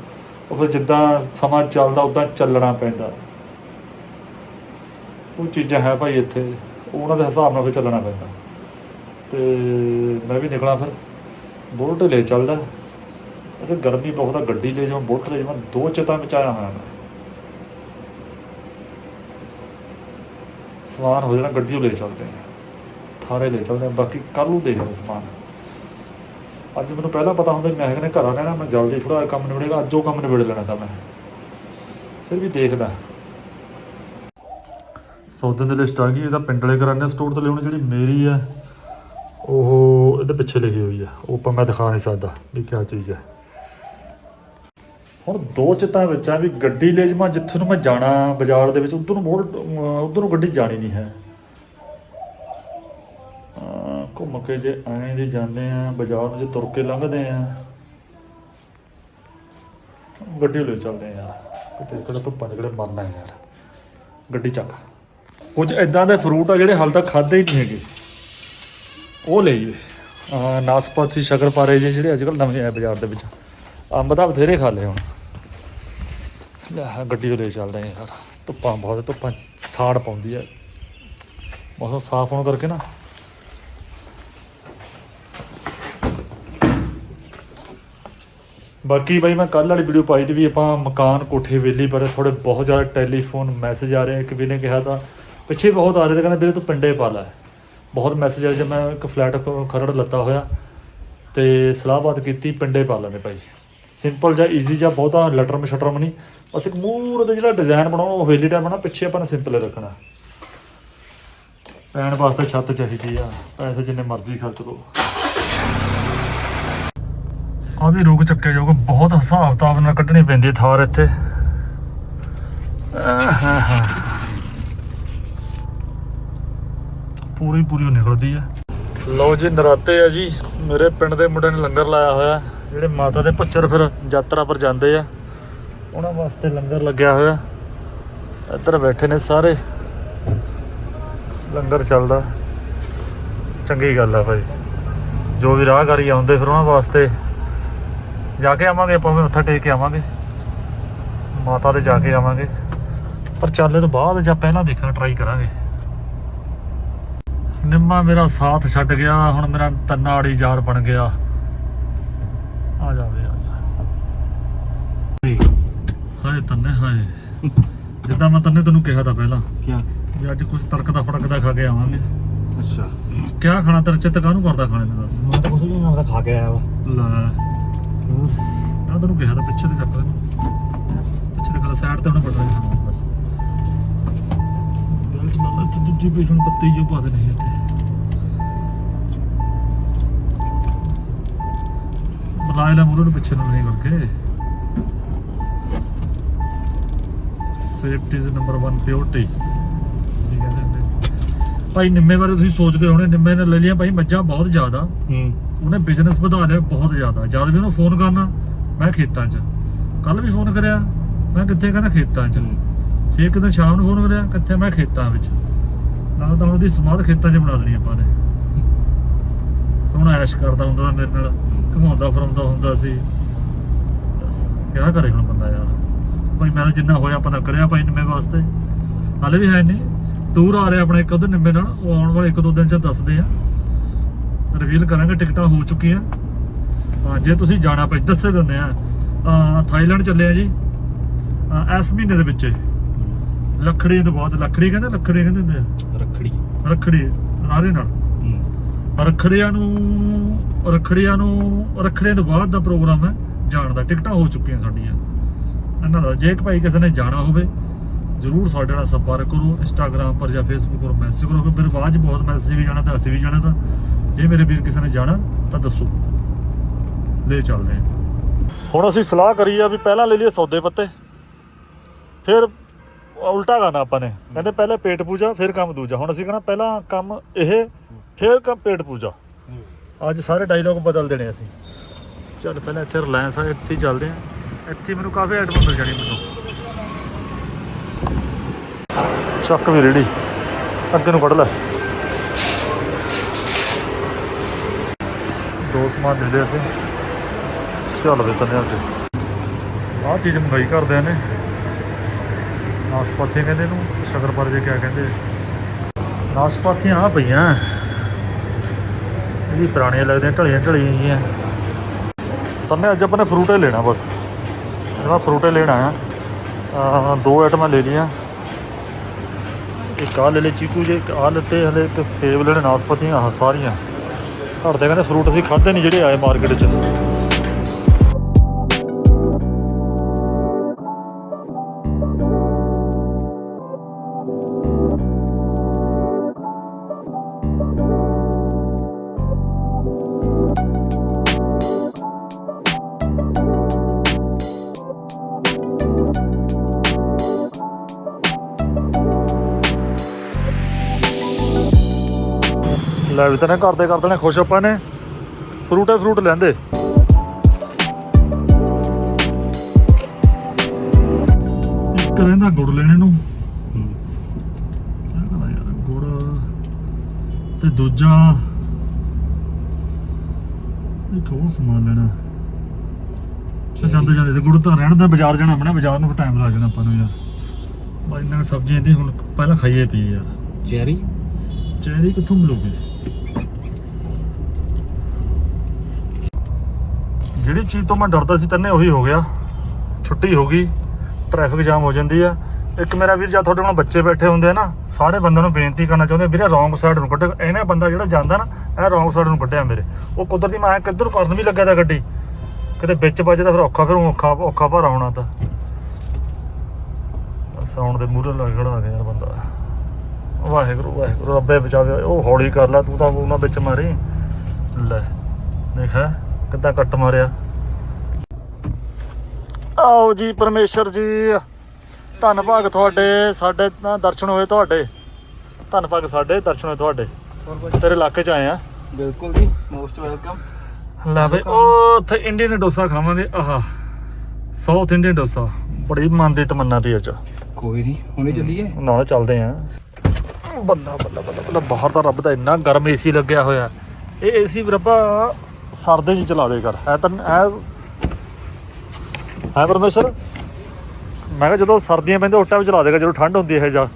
S1: ਉਹ ਫਿਰ ਜਿੱਦਾਂ ਸਮਾਂ ਚੱਲਦਾ, ਉਦਾਂ ਚੱਲਣਾ ਪੈਂਦਾ। ਉਹ ਚੀਜ਼ਾਂ ਹੈ ਭਾਈ ਇੱਥੇ। ਉਹਨਾਂ ਦੇ ਹਿਸਾਬ ਨਾਲ ਫਿਰ ਚੱਲਣਾ ਪੈਂਦਾ। ਤੇ ਮੈਂ ਵੀ ਨਿਕਲਾਂ ਫਿਰ। ਬੁਲਟ ਲੈ ਚੱਲਦਾ। ਅਸੇ ਗਰਮੀ ਬਹੁਤ ਆ, ਗੱਡੀ ਲੈ ਜਾਵਾਂ, ਬੁਲਟ ਲੈ ਜਾਵਾਂ, ਦੋ ਚਤਾ ਮਚਾਇਆ ਹੋਇਆ ਮੈਂ ਸਮਾਨ ਹੋ ਜਾਣਾ ਗੱਡੀ ਲੈ ਚੱਲਦੇ ਆ। ਥਾਰੇ ਲੈ ਚੱਲਦੇ ਆ, ਬਾਕੀ ਕੱਲ ਨੂੰ ਦੇਖਦੇ ਸਮਾਨ। ਅੱਜ ਮੈਨੂੰ ਪਹਿਲਾਂ ਪਤਾ ਹੁੰਦਾ ਮੈਂ ਕਹਿੰਦਾ ਘਰ ਰਹਿਣਾ, ਮੈਂ ਜਲਦੀ ਥੋੜਾ ਕੰਮ ਨਿਬੜੇਗਾ, ਅੱਜ ਉਹ ਕੰਮ ਨਿਬੜ ਲੈਣਾ ਤਾਂ ਮੈਂ। ਫਿਰ ਵੀ ਦੇਖਦਾ। ਸੌਦੇ ਦੀ ਲਿਸਟ ਆ ਗਈ, ਇਹਦਾ ਪਿੰਡ ਵਾਲੇ ਕਰਾਨੇ ਸਟੋਰ ਤੋਂ ਲਿਆਉਣੀ ਜਿਹੜੀ ਮੇਰੀ ਆ, ਉਹ ਇਹਦੇ ਪਿੱਛੇ ਲਿਖੀ ਹੋਈ ਆ। ਉਹ ਪਰ ਮੈਂ ਦਿਖਾ ਨਹੀਂ ਸਕਦਾ ਵੀ ਕਿਆ ਚੀਜ਼ ਹੈ ਹੁਣ ਦੋ ਚਿੱਤਾਂ ਵਿੱਚ ਆ ਵੀ ਗੱਡੀ ਲੈ ਜਾਵਾਂ, ਜਿੱਥੇ ਨੂੰ ਮੈਂ ਜਾਣਾ ਬਾਜ਼ਾਰ ਦੇ ਵਿੱਚ, ਉਧਰ ਨੂੰ ਮੋੜ ਉਧਰ ਨੂੰ ਗੱਡੀ ਜਾਣੀ ਨਹੀਂ ਹੈ। ਘੁੰਮ ਕੇ ਜੇ ਐਂ ਦੀ ਜਾਂਦੇ ਆ, ਬਾਜ਼ਾਰ ਨੂੰ ਜੇ ਤੁਰ ਕੇ ਲੰਘਦੇ ਆ। ਗੱਡੀ ਲੈ ਚੱਲਦੇ ਆ ਯਾਰ, ਕਿਤੇ ਕਿਤੇ ਧੁੱਪਾਂ 'ਚ ਕਿਹੜੇ ਮਰਨਾ ਯਾਰ। ਗੱਡੀ ਚੱਕ। ਕੁਝ ਇਦਾਂ ਦੇ ਫਰੂਟ ਆ ਜਿਹੜੇ ਹਾਲ ਤੱਕ ਖਾਦੇ ਹੀ ਨਹੀਂ ਹੈਗੇ। ਉਹ ਲਈਏ ਆ ਨਾਸਪਾਤੀ ਸ਼ਕਰਪਾਰੇ ਜੇ ਜਿਹੜੇ ਅੱਜ ਕੱਲ ਨਵੇਂ ਆਏ ਬਾਜ਼ਾਰ ਦੇ ਵਿੱਚ। ਅੰਬ ਤਾਂ ਬਥੇਰੇ ਖਾ ਲਏ ਹੁਣ। ਲੈ ਗੱਡੀ ਉਹ ਲੈ ਚੱਲਦੇ ਆ ਯਾਰ। ਧੁੱਪਾਂ ਬਹੁਤ, ਧੁੱਪਾਂ ਸਾੜ ਪਾਉਂਦੀ ਹੈ ਮੌਸਮ ਸਾਫ਼ ਹੋਣ ਕਰਕੇ ਨਾ ਬਾਕੀ ਬਾਈ ਮੈਂ ਕੱਲ ਵਾਲੀ ਵੀਡੀਓ ਪਾਈ ਤੇ ਵੀ ਆਪਾਂ ਮਕਾਨ ਕੋਠੇ ਵੇਲੀ ਬਾਰੇ ਥੋੜੇ ਬਹੁਤ ਜ਼ਿਆਦਾ ਟੈਲੀਫੋਨ ਮੈਸੇਜ ਆ ਰਹੇ ਇੱਕ ਵੀ ਨੇ ਕਿਹਾ ਤਾਂ ਪਿੱਛੇ ਬਹੁਤ ਆ ਰਹੇ ਤੇ ਕਹਿੰਦੇ ਵੀਰੇ ਤੂੰ ਪਿੰਡੇ ਪਾ ਲੈ। ਬਹੁਤ ਮੈਸੇਜ ਆ, ਜੇ ਮੈਂ ਇੱਕ ਫਲੈਟ ਖਰੜ ਲੱਤਾ ਹੋਇਆ ਤੇ ਸਲਾਹਬਾਤ ਕੀਤੀ, ਪਿੰਡੇ ਪਾ ਲੈਂਦੇ ਭਾਈ। ਸਿੰਪਲ ਜਾਂ ਈਜ਼ੀ ਜਾਂ ਬਹੁਤਾ ਲਟਰਮ ਸ਼ਟਰਮ ਨਹੀਂ। ਬਸ ਇੱਕ ਮੂਹਰੇ ਦਾ ਜਿਹੜਾ ਡਿਜ਼ਾਈਨ ਬਣਾਉਣਾ, ਉਹ ਹਵੇਲੀ ਟਾਈਪ ਬਣਾ ਪਿੱਛੇ ਆਪਾਂ ਨੇ ਸਿੰਪਲ ਰੱਖਣਾ। ਪੈਣ ਵਾਸਤੇ ਛੱਤ ਚਾਹੀਦੀ ਆ, ਪੈਸੇ ਜਿੰਨੇ ਮਰਜ਼ੀ ਖਰਚ ਲਓ। ਆ ਵੀ ਰੁਕ ਚੱਕੇ ਜਾਊਗਾ, ਬਹੁਤ ਹਿਸਾਬ ਕਿਤਾਬ ਨਾਲ ਕੱਢਣੀ ਪੈਂਦੀ ਥਾਰ ਇੱਥੇ। ਪੂਰੀ ਪੂਰੀ ਓ ਨਿਕਲਦੀ ਹੈ। ਲਓ ਜੀ, ਨਰਾਤੇ ਆ ਜੀ। ਮੇਰੇ ਪਿੰਡ ਦੇ ਮੁੰਡੇ ਨੇ ਲੰਗਰ ਲਾਇਆ ਹੋਇਆ। ਜਿਹੜੇ ਮਾਤਾ ਦੇ ਪੁੱਚਰ ਫਿਰ ਯਾਤਰਾ ਪਰ ਜਾਂਦੇ ਆ। ਉਹਨਾਂ ਵਾਸਤੇ ਲੰਗਰ ਲੱਗਿਆ ਹੋਇਆ। ਇੱਧਰ ਬੈਠੇ ਨੇ ਸਾਰੇ। ਲੰਗਰ ਚੱਲਦਾ। ਚੰਗੀ ਗੱਲ ਆ ਭਾਈ। ਜੋ ਵੀ ਰਾਹਗਾਰੀ ਆਉਂਦੇ ਫਿਰ ਉਹਨਾਂ ਵਾਸਤੇ ਜਾ ਕੇ ਆਵਾਂਗੇ ਆਪਾਂ ਵੀ ਮੱਥਾ ਟੇਕ ਕੇ ਆਵਾਂਗੇ। ਮਾਤਾ ਦੇ ਜਾ ਕੇ ਆਵਾਂਗੇ। ਪਰ ਚਾਲੇ ਤੋਂ ਬਾਅਦ ਜਾਂ ਪਹਿਲਾਂ ਦੇਖਣਾ ਟਰਾਈ ਕਰਾਂਗੇ। ਨਿੰਮਾ ਮੇਰਾ ਸਾਥ ਛੱਡ ਗਿਆ ਹੁਣ ਮੇਰਾ ਤੰਨਾੜੀ ਯਾਰ ਬਣ ਗਿਆ। ਆ ਜਾ ਵੇ ਆ ਜਾ। ਹਾਏ ਤੰਨੇ ਹਾਏ। ਜਿੱਦਾਂ ਮੈਂ ਤੰਨੇ ਤੈਨੂੰ ਕਿਹਾ ਤਾਂ ਪਹਿਲਾਂ।
S2: ਕੀ
S1: ਵੀ ਅੱਜ ਕੁਝ ਤੜਕਦਾ ਫੜਕਦਾ ਖਾ ਕੇ ਆਵਾਂਗੇ।
S2: ਅੱਛਾ।
S1: ਕਿਆ ਖਾਣਾ ਤੇਰੇ ਚਿੱਤ ਕਾਹਨੂੰ ਕਰਦਾ ਖਾਣੇ ਨੂੰ ਦੱਸ?
S2: ਮੈਂ ਤਾਂ ਕੁਝ ਵੀ ਨਹੀਂ ਮੈਂ ਖਾ ਕੇ ਆਇਆ ਵਾ।
S1: ਲੈ। ਮੈਂ ਤੈਨੂੰ ਕਿਹਾ ਤਾਂ ਪਿੱਛੇ ਤੇ ਚੱਕ ਲੈ ਪਿੱਛੇ ਤੇ ਗੱਲ ਸਾਈਡ ਤੇ ਹੁਣ ਬਟਨ ਜਾਣਾ ਬਸ। ਬੈਲਟ ਨਾਲ ਇੱਥੇ ਦੂਜੀ ਪੇਸ਼ ਨੂੰ ਪੱਤੀ ਜੋ ਪਾ ਦੇਣੀ ਇੱਥੇ। ਬੁਲਾਏ ਲੈ ਮੂਰੇ ਨੂੰ ਪਿੱਛੇ ਨੂੰ ਨਹੀਂ ਕਰਕੇ। ਸੇਫਟੀ ਇਜ਼ ਨੰਬਰ 1 ਪਿਓਰਟੀ ਭਾਈ ਨਿੰਮੇ ਬਾਰੇ ਤੁਸੀਂ ਸੋਚਦੇ ਹੋਣੇ, ਨਿੰਮੇ ਨੇ ਲੈ ਲਿਆ ਭਾਈ ਮੱਝਾਂ ਬਹੁਤ ਜ਼ਿਆਦਾ।
S2: ਹੂੰ।
S1: ਉਹਨੇ ਬਿਜ਼ਨਸ ਵਧਾ ਲਿਆ ਬਹੁਤ ਜ਼ਿਆਦਾ। ਜਦ ਵੀ ਉਹਨੂੰ ਫੋਨ ਕਰਨਾ, ਮੈਂ ਖੇਤਾਂ 'ਚ। ਕੱਲ ਵੀ ਫੋਨ ਕਰਿਆ। ਮੈਂ ਕਿੱਥੇ ਕਹਿੰਦਾ ਖੇਤਾਂ 'ਚ? ਫਿਰ ਇੱਕ ਸ਼ਾਮ ਨੂੰ ਫੋਨ ਕਰਿਆ, ਕਿੱਥੇ? ਮੈਂ ਖੇਤਾਂ ਵਿੱਚ। ਨਾਲ ਤਾਂ ਉਹਦੀ ਸਮਾਧ ਖੇਤਾਂ 'ਚ ਬਣਾ ਦੇਣੀ ਆਪਾਂ ਨੇ। ਸੋਹਣਾ ਐਸ਼ ਕਰਦਾ ਹੁੰਦਾ ਸੀ ਮੇਰੇ ਨਾਲ, ਘੁਮਾਉਂਦਾ ਫਿਰਾਉਂਦਾ ਹੁੰਦਾ ਸੀ। ਦੱਸ ਕਰੇ ਹੁਣ ਬੰਦਾ ਯਾਰ? ਭਾਈ ਮੈਂ ਤਾਂ ਜਿੰਨਾ ਹੋਇਆ ਆਪਣਾ ਕਰਿਆ ਭਾਈ ਨਿੰਮੇ ਵਾਸਤੇ। ਹਾਲੇ ਵੀ ਹੈ ਨਹੀਂ। ਟੂਰ ਆ ਰਿਹਾ ਆਪਣਾ ਇੱਕ ਉਹਦੇ ਨਿੰਮੇ ਨਾਲ। ਉਹ ਆਉਣ ਵਾਲੇ ਇੱਕ ਦੋ ਦਿਨ ਚ ਦੱਸਦੇ ਆ। ਰਿਵੀਲ ਕਰਾਂਗੇ ਟਿਕਟਾਂ ਹੋ ਚੁੱਕੀਆਂ। ਜੇ ਤੁਸੀਂ ਜਾਣਾ ਪਏ ਦੱਸੇ ਦਿੰਦੇ ਆ। ਥਾਈਲੈਂਡ ਚੱਲੇ ਆ ਜੀ। ਇਸ ਮਹੀਨੇ ਦੇ ਵਿੱਚ। ਲੱਖੜੀ ਤੋਂ ਬਾਅਦ ਲੱਖੜੀ ਕਹਿੰਦੇ ਲੱਖੜੀ ਕਹਿੰਦੇ ਹੁੰਦੇ ਆ।
S2: ਰੱਖੜੀ।
S1: ਰੱਖੜੀ ਰਾਰੇ ਨਾਲ। ਰੱਖੜੀਆਂ ਨੂੰ ਰੱਖੜੀਆਂ ਨੂੰ ਰੱਖੜੀਆਂ ਤੋਂ ਬਾਅਦ ਦਾ ਪ੍ਰੋਗਰਾਮ ਹੈ ਜਾਣ ਦਾ। ਟਿਕਟਾਂ ਹੋ ਚੁੱਕੀਆਂ ਸਾਡੀਆਂ। ਇਹਨਾਂ ਦਾ ਜੇ ਭਾਈ ਕਿਸੇ ਨੇ ਜਾਣਾ ਹੋਵੇ ਜਰੂਰ ਸਾਡੇ ਨਾਲ ਸੰਪਰਕ ਕਰੋ ਇੰਸਟਾਗ੍ਰam ਪਰ ਜਾਂ ਫੇਸਬੁੱਕ ਪਰ ਮੈਸੇਜ ਕਰੋ ਕਿ ਮੇਰੇ ਬਾਅਦ ਬਹੁਤ ਮੈਸੇਜ ਵੀ ਜਾਣਾ ਤਾਂ ਅਸੀਂ ਵੀ ਜਾਣਾ ਤਾਂ। ਜੇ ਮੇਰੇ ਵੀਰ ਕਿਸੇ ਨੇ ਜਾਣਾ, ਤਾਂ ਦੱਸੋ। ਲੈ ਚੱਲਦੇ ਹਾਂ। ਹੁਣ ਅਸੀਂ ਸਲਾਹ ਕਰੀ ਆ ਵੀ ਪਹਿਲਾਂ ਲੈ ਲਈਏ ਸੌਦੇ ਪੱਤੇ। ਫਿਰ ਉਲਟਾ ਕਰਨਾ ਆਪਾਂ ਨੇ। ਕਹਿੰਦੇ ਪਹਿਲੇ ਪੇਟ ਪੂਜਾ, ਫਿਰ ਕੰਮ ਦੂਜਾ। ਹੁਣ ਅਸੀਂ ਕਹਣਾ ਪਹਿਲਾਂ ਕੰਮ ਇਹ, ਫਿਰ ਕੰਮ ਪੇਟ ਪੂਜਾ। ਅੱਜ ਸਾਰੇ ਡਾਇਲੋਗ ਬਦਲ ਦੇਣੇ ਅਸੀਂ। ਚੱਲ ਪਹਿਲਾਂ ਇੱਥੇ ਰਿਲਾਇੰਸ ਆ, ਇੱਥੇ ਹੀ ਚੱਲਦੇ ਆ ਇੱਥੇ ਮੈਨੂੰ ਕਾਫੀ ਆਈਟਮ ਮਿਲ ਜਾਣੀ ਮੈਨੂੰ। ਚੱਕ ਵੀ ਰੇੜੀ। ਅੱਗੇ ਨੂੰ ਕੱਢ ਲੈ। ਦੋ ਸਮਾਨ ਦੇ ਦੇ ਅਸੀਂ। ਚੱਲ ਵੇ ਤੰਨੇ ਅੱਗੇ ਆਹ ਚੀਜ਼ ਮੰਗਾਈ ਕਰਦਿਆਂ ਨੇ। ਨਾਸ਼ਪਾਤੀ ਕਹਿੰਦੇ ਇਹਨੂੰ ਸ਼ਕਰਪਾਰ ਜੇ ਕਿਆ ਕਹਿੰਦੇ। ਨਾਸ਼ਪਾਤੀਆਂ ਆ ਪਈਆਂ। ਇਹ ਵੀ ਪੁਰਾਣੀਆਂ ਲੱਗਦੀਆਂ, ਢਲੀਆਂ ਢਲੀਆਂ ਜਿਹੀਆਂ। ਤੰਨੇ ਅੱਜ ਆਪਾਂ ਨੇ ਫਰੂਟ ਹੀ ਲੈਣਾ ਬਸ। ਇਹਦਾ ਫਰੂਟ ਹੀ ਲੈਣਾ ਆ ਦੋ ਆਈਟਮਾਂ ਲੈ ਲਈਆਂ। ਇੱਕ ਆਹ ਲੈ ਲੈ ਚੀਕੂ ਜੇ, ਇੱਕ ਆ ਲੱਤੇ, ਹਲੇ ਇੱਕ ਸੇਬ ਲੈਣੇ ਨਾਸਪਤੀਆਂ ਆਹ ਸਾਰੀਆਂ। ਘਰ ਦੇ ਕਹਿੰਦੇ ਫਰੂਟ ਅਸੀਂ ਖਾਦੇ ਨਹੀਂ ਜਿਹੜੇ ਆਏ ਮਾਰਕੀਟ 'ਚ। ਲੈ ਵੀ ਤਨੇ ਕਰਦੇ ਕਰਦੇ ਨੇ ਖੁਸ਼ ਆਪਾਂ ਨੇ। ਫਰੂਟ ਫਰੂਟ ਲੈਂਦੇ। ਇੱਕ ਰਹਿੰਦਾ ਗੁੜ ਲੈਣੇ ਨੂੰ। ਗੁੜ ਤੇ ਦੂਜਾ ਇੱਕ ਹੋਰ ਸਮਾਨ ਲੈਣਾ। ਜਾਂਦੇ ਜਾਂਦੇ ਤੇ ਗੁੜ ਤਾਂ ਰਹਿਣ ਦਾ ਬਾਜ਼ਾਰ ਜਾਣਾ ਆਪਣਾ ਬਾਜ਼ਾਰ ਨੂੰ ਟਾਈਮ ਲੱਗ ਜਾਣਾ ਆਪਾਂ ਨੂੰ ਯਾਰ। ਬਾਈ ਇਹਨਾਂ ਸਬਜ਼ੀਆਂ ਦੀ ਹੁਣ ਪਹਿਲਾਂ ਖਾਈਏ ਪੀ ਯਾਰ।
S2: ਚੈਰੀ?
S1: ਚੈਰੀ ਕਿੱਥੋਂ ਮਿਲੂਗੀ? ਜਿਹੜੀ ਚੀਜ਼ ਤੋਂ ਮੈਂ ਡਰਦਾ ਸੀ ਤੰਨੇ ਉਹੀ ਹੋ ਗਿਆ। ਛੁੱਟੀ ਹੋ ਗਈ ਟ੍ਰੈਫਿਕ ਜਾਮ ਹੋ ਜਾਂਦੀ ਆ। ਇੱਕ ਮੇਰਾ ਵੀਰ ਜਾਂ ਤੁਹਾਡੇ ਕੋਲ ਬੱਚੇ ਬੈਠੇ ਹੁੰਦੇ ਆ ਨਾ, ਸਾਰੇ ਬੰਦਿਆਂ ਨੂੰ ਬੇਨਤੀ ਕਰਨਾ ਚਾਹੁੰਦੇ ਵੀਰੇ ਰੌਂਗ ਸਾਈਡ ਨੂੰ ਕੱਢੋ, ਇਹਨੇ ਬੰਦਾ ਜਿਹੜਾ ਜਾਂਦਾ ਨਾ, ਇਹ ਰੌਂਗ ਸਾਈਡ ਨੂੰ ਕੱਢਿਆ ਮੇਰੇ। ਉਹ ਕੁਦਰਤੀ ਮੈਂ ਕਿੱਧਰ ਕਰਨ ਵੀ ਲੱਗਿਆ ਤਾਂ ਗੱਡੀ। ਕਿਤੇ ਵਿੱਚ ਵੱਜਦਾ ਫਿਰ ਔਖਾ ਫਿਰ ਔਖਾ ਔਖਾ ਭਾਰਾ ਹੋਣਾ ਤਾਂ। ਸਾਉਣ ਦੇ ਮੂਹਰੇ ਲੱਗ ਖੜਾ ਗਿਆ ਯਾਰ ਬੰਦਾ। ਵਾਹਿਗੁਰੂ ਵਾਹਿਗੁਰੂ, ਰੱਬੇ ਬਚਾਵੇ, ਉਹ ਹੌਲੀ ਕਰ ਲੈ, ਤੂੰ ਤਾਂ ਉਹਨਾਂ ਵਿੱਚ ਮਾਰੀ। ਲੈ, ਦੇਖ। ਹੈ ਕਿੱਦਾਂ ਕੱਟ ਮਾਰਿਆ? ਆਓ ਜੀ ਪਰਮੇਸ਼ਰ ਜੀ ਧੰਨ ਭਾਗ ਤੁਹਾਡੇ ਸਾਡੇ ਦਰਸ਼ਨ ਹੋਏ ਤੁਹਾਡੇ। ਧੰਨ ਭਾਗ ਸਾਡੇ ਦਰਸ਼ਨ ਹੋਏ ਤੁਹਾਡੇ। ਤੇਰੇ ਇਲਾਕੇ 'ਚ ਆਏ ਆ।
S2: ਬਿਲਕੁਲ ਜੀ ਮੋਸਟ ਵੈਲਕਮ
S1: ਲੈ ਬਈ ਉਹ ਉੱਥੇ ਇੰਡੀਅਨ ਡੋਸਾ ਖਾਵਾਂਗੇ ਆਹਾ। ਸਾਊਥ ਇੰਡੀਅਨ ਡੋਸਾ ਬੜੀ ਮਨ ਦੀ ਤਮੰਨਾ ਤੀ ਅੱਜ।
S2: ਕੋਈ ਨਹੀਂ ਹੁਣੇ ਚੱਲੀਏ।
S1: ਨਾਲ ਚੱਲਦੇ ਆ। ਬੱਲਾ ਬੱਲਾ ਬੱਲਾ ਬੱਲਾ ਬਾਹਰ ਦਾ ਰੱਬ ਦਾ ਇੰਨਾ ਗਰਮ ਏਸੀ ਲੱਗਿਆ ਹੋਇਆ। ਇਹ ਏਸੀ ਰੱਬਾ ਸਰਦੇ 'ਚ ਚਲਾ ਦੇ ਕਰ। ਐ ਤਾਂ ਐ ਹੈ ਪਰਮੇਸ਼ਰ? ਮੈਂ ਕਿਹਾ ਜਦੋਂ ਸਰਦੀਆਂ ਪੈਂਦੇ ਉਸ ਟਾਈਮ ਚਲਾ ਦੇਗਾ ਜਦੋਂ ਠੰਡ ਹੁੰਦੀ ਹੈ ਜਾ।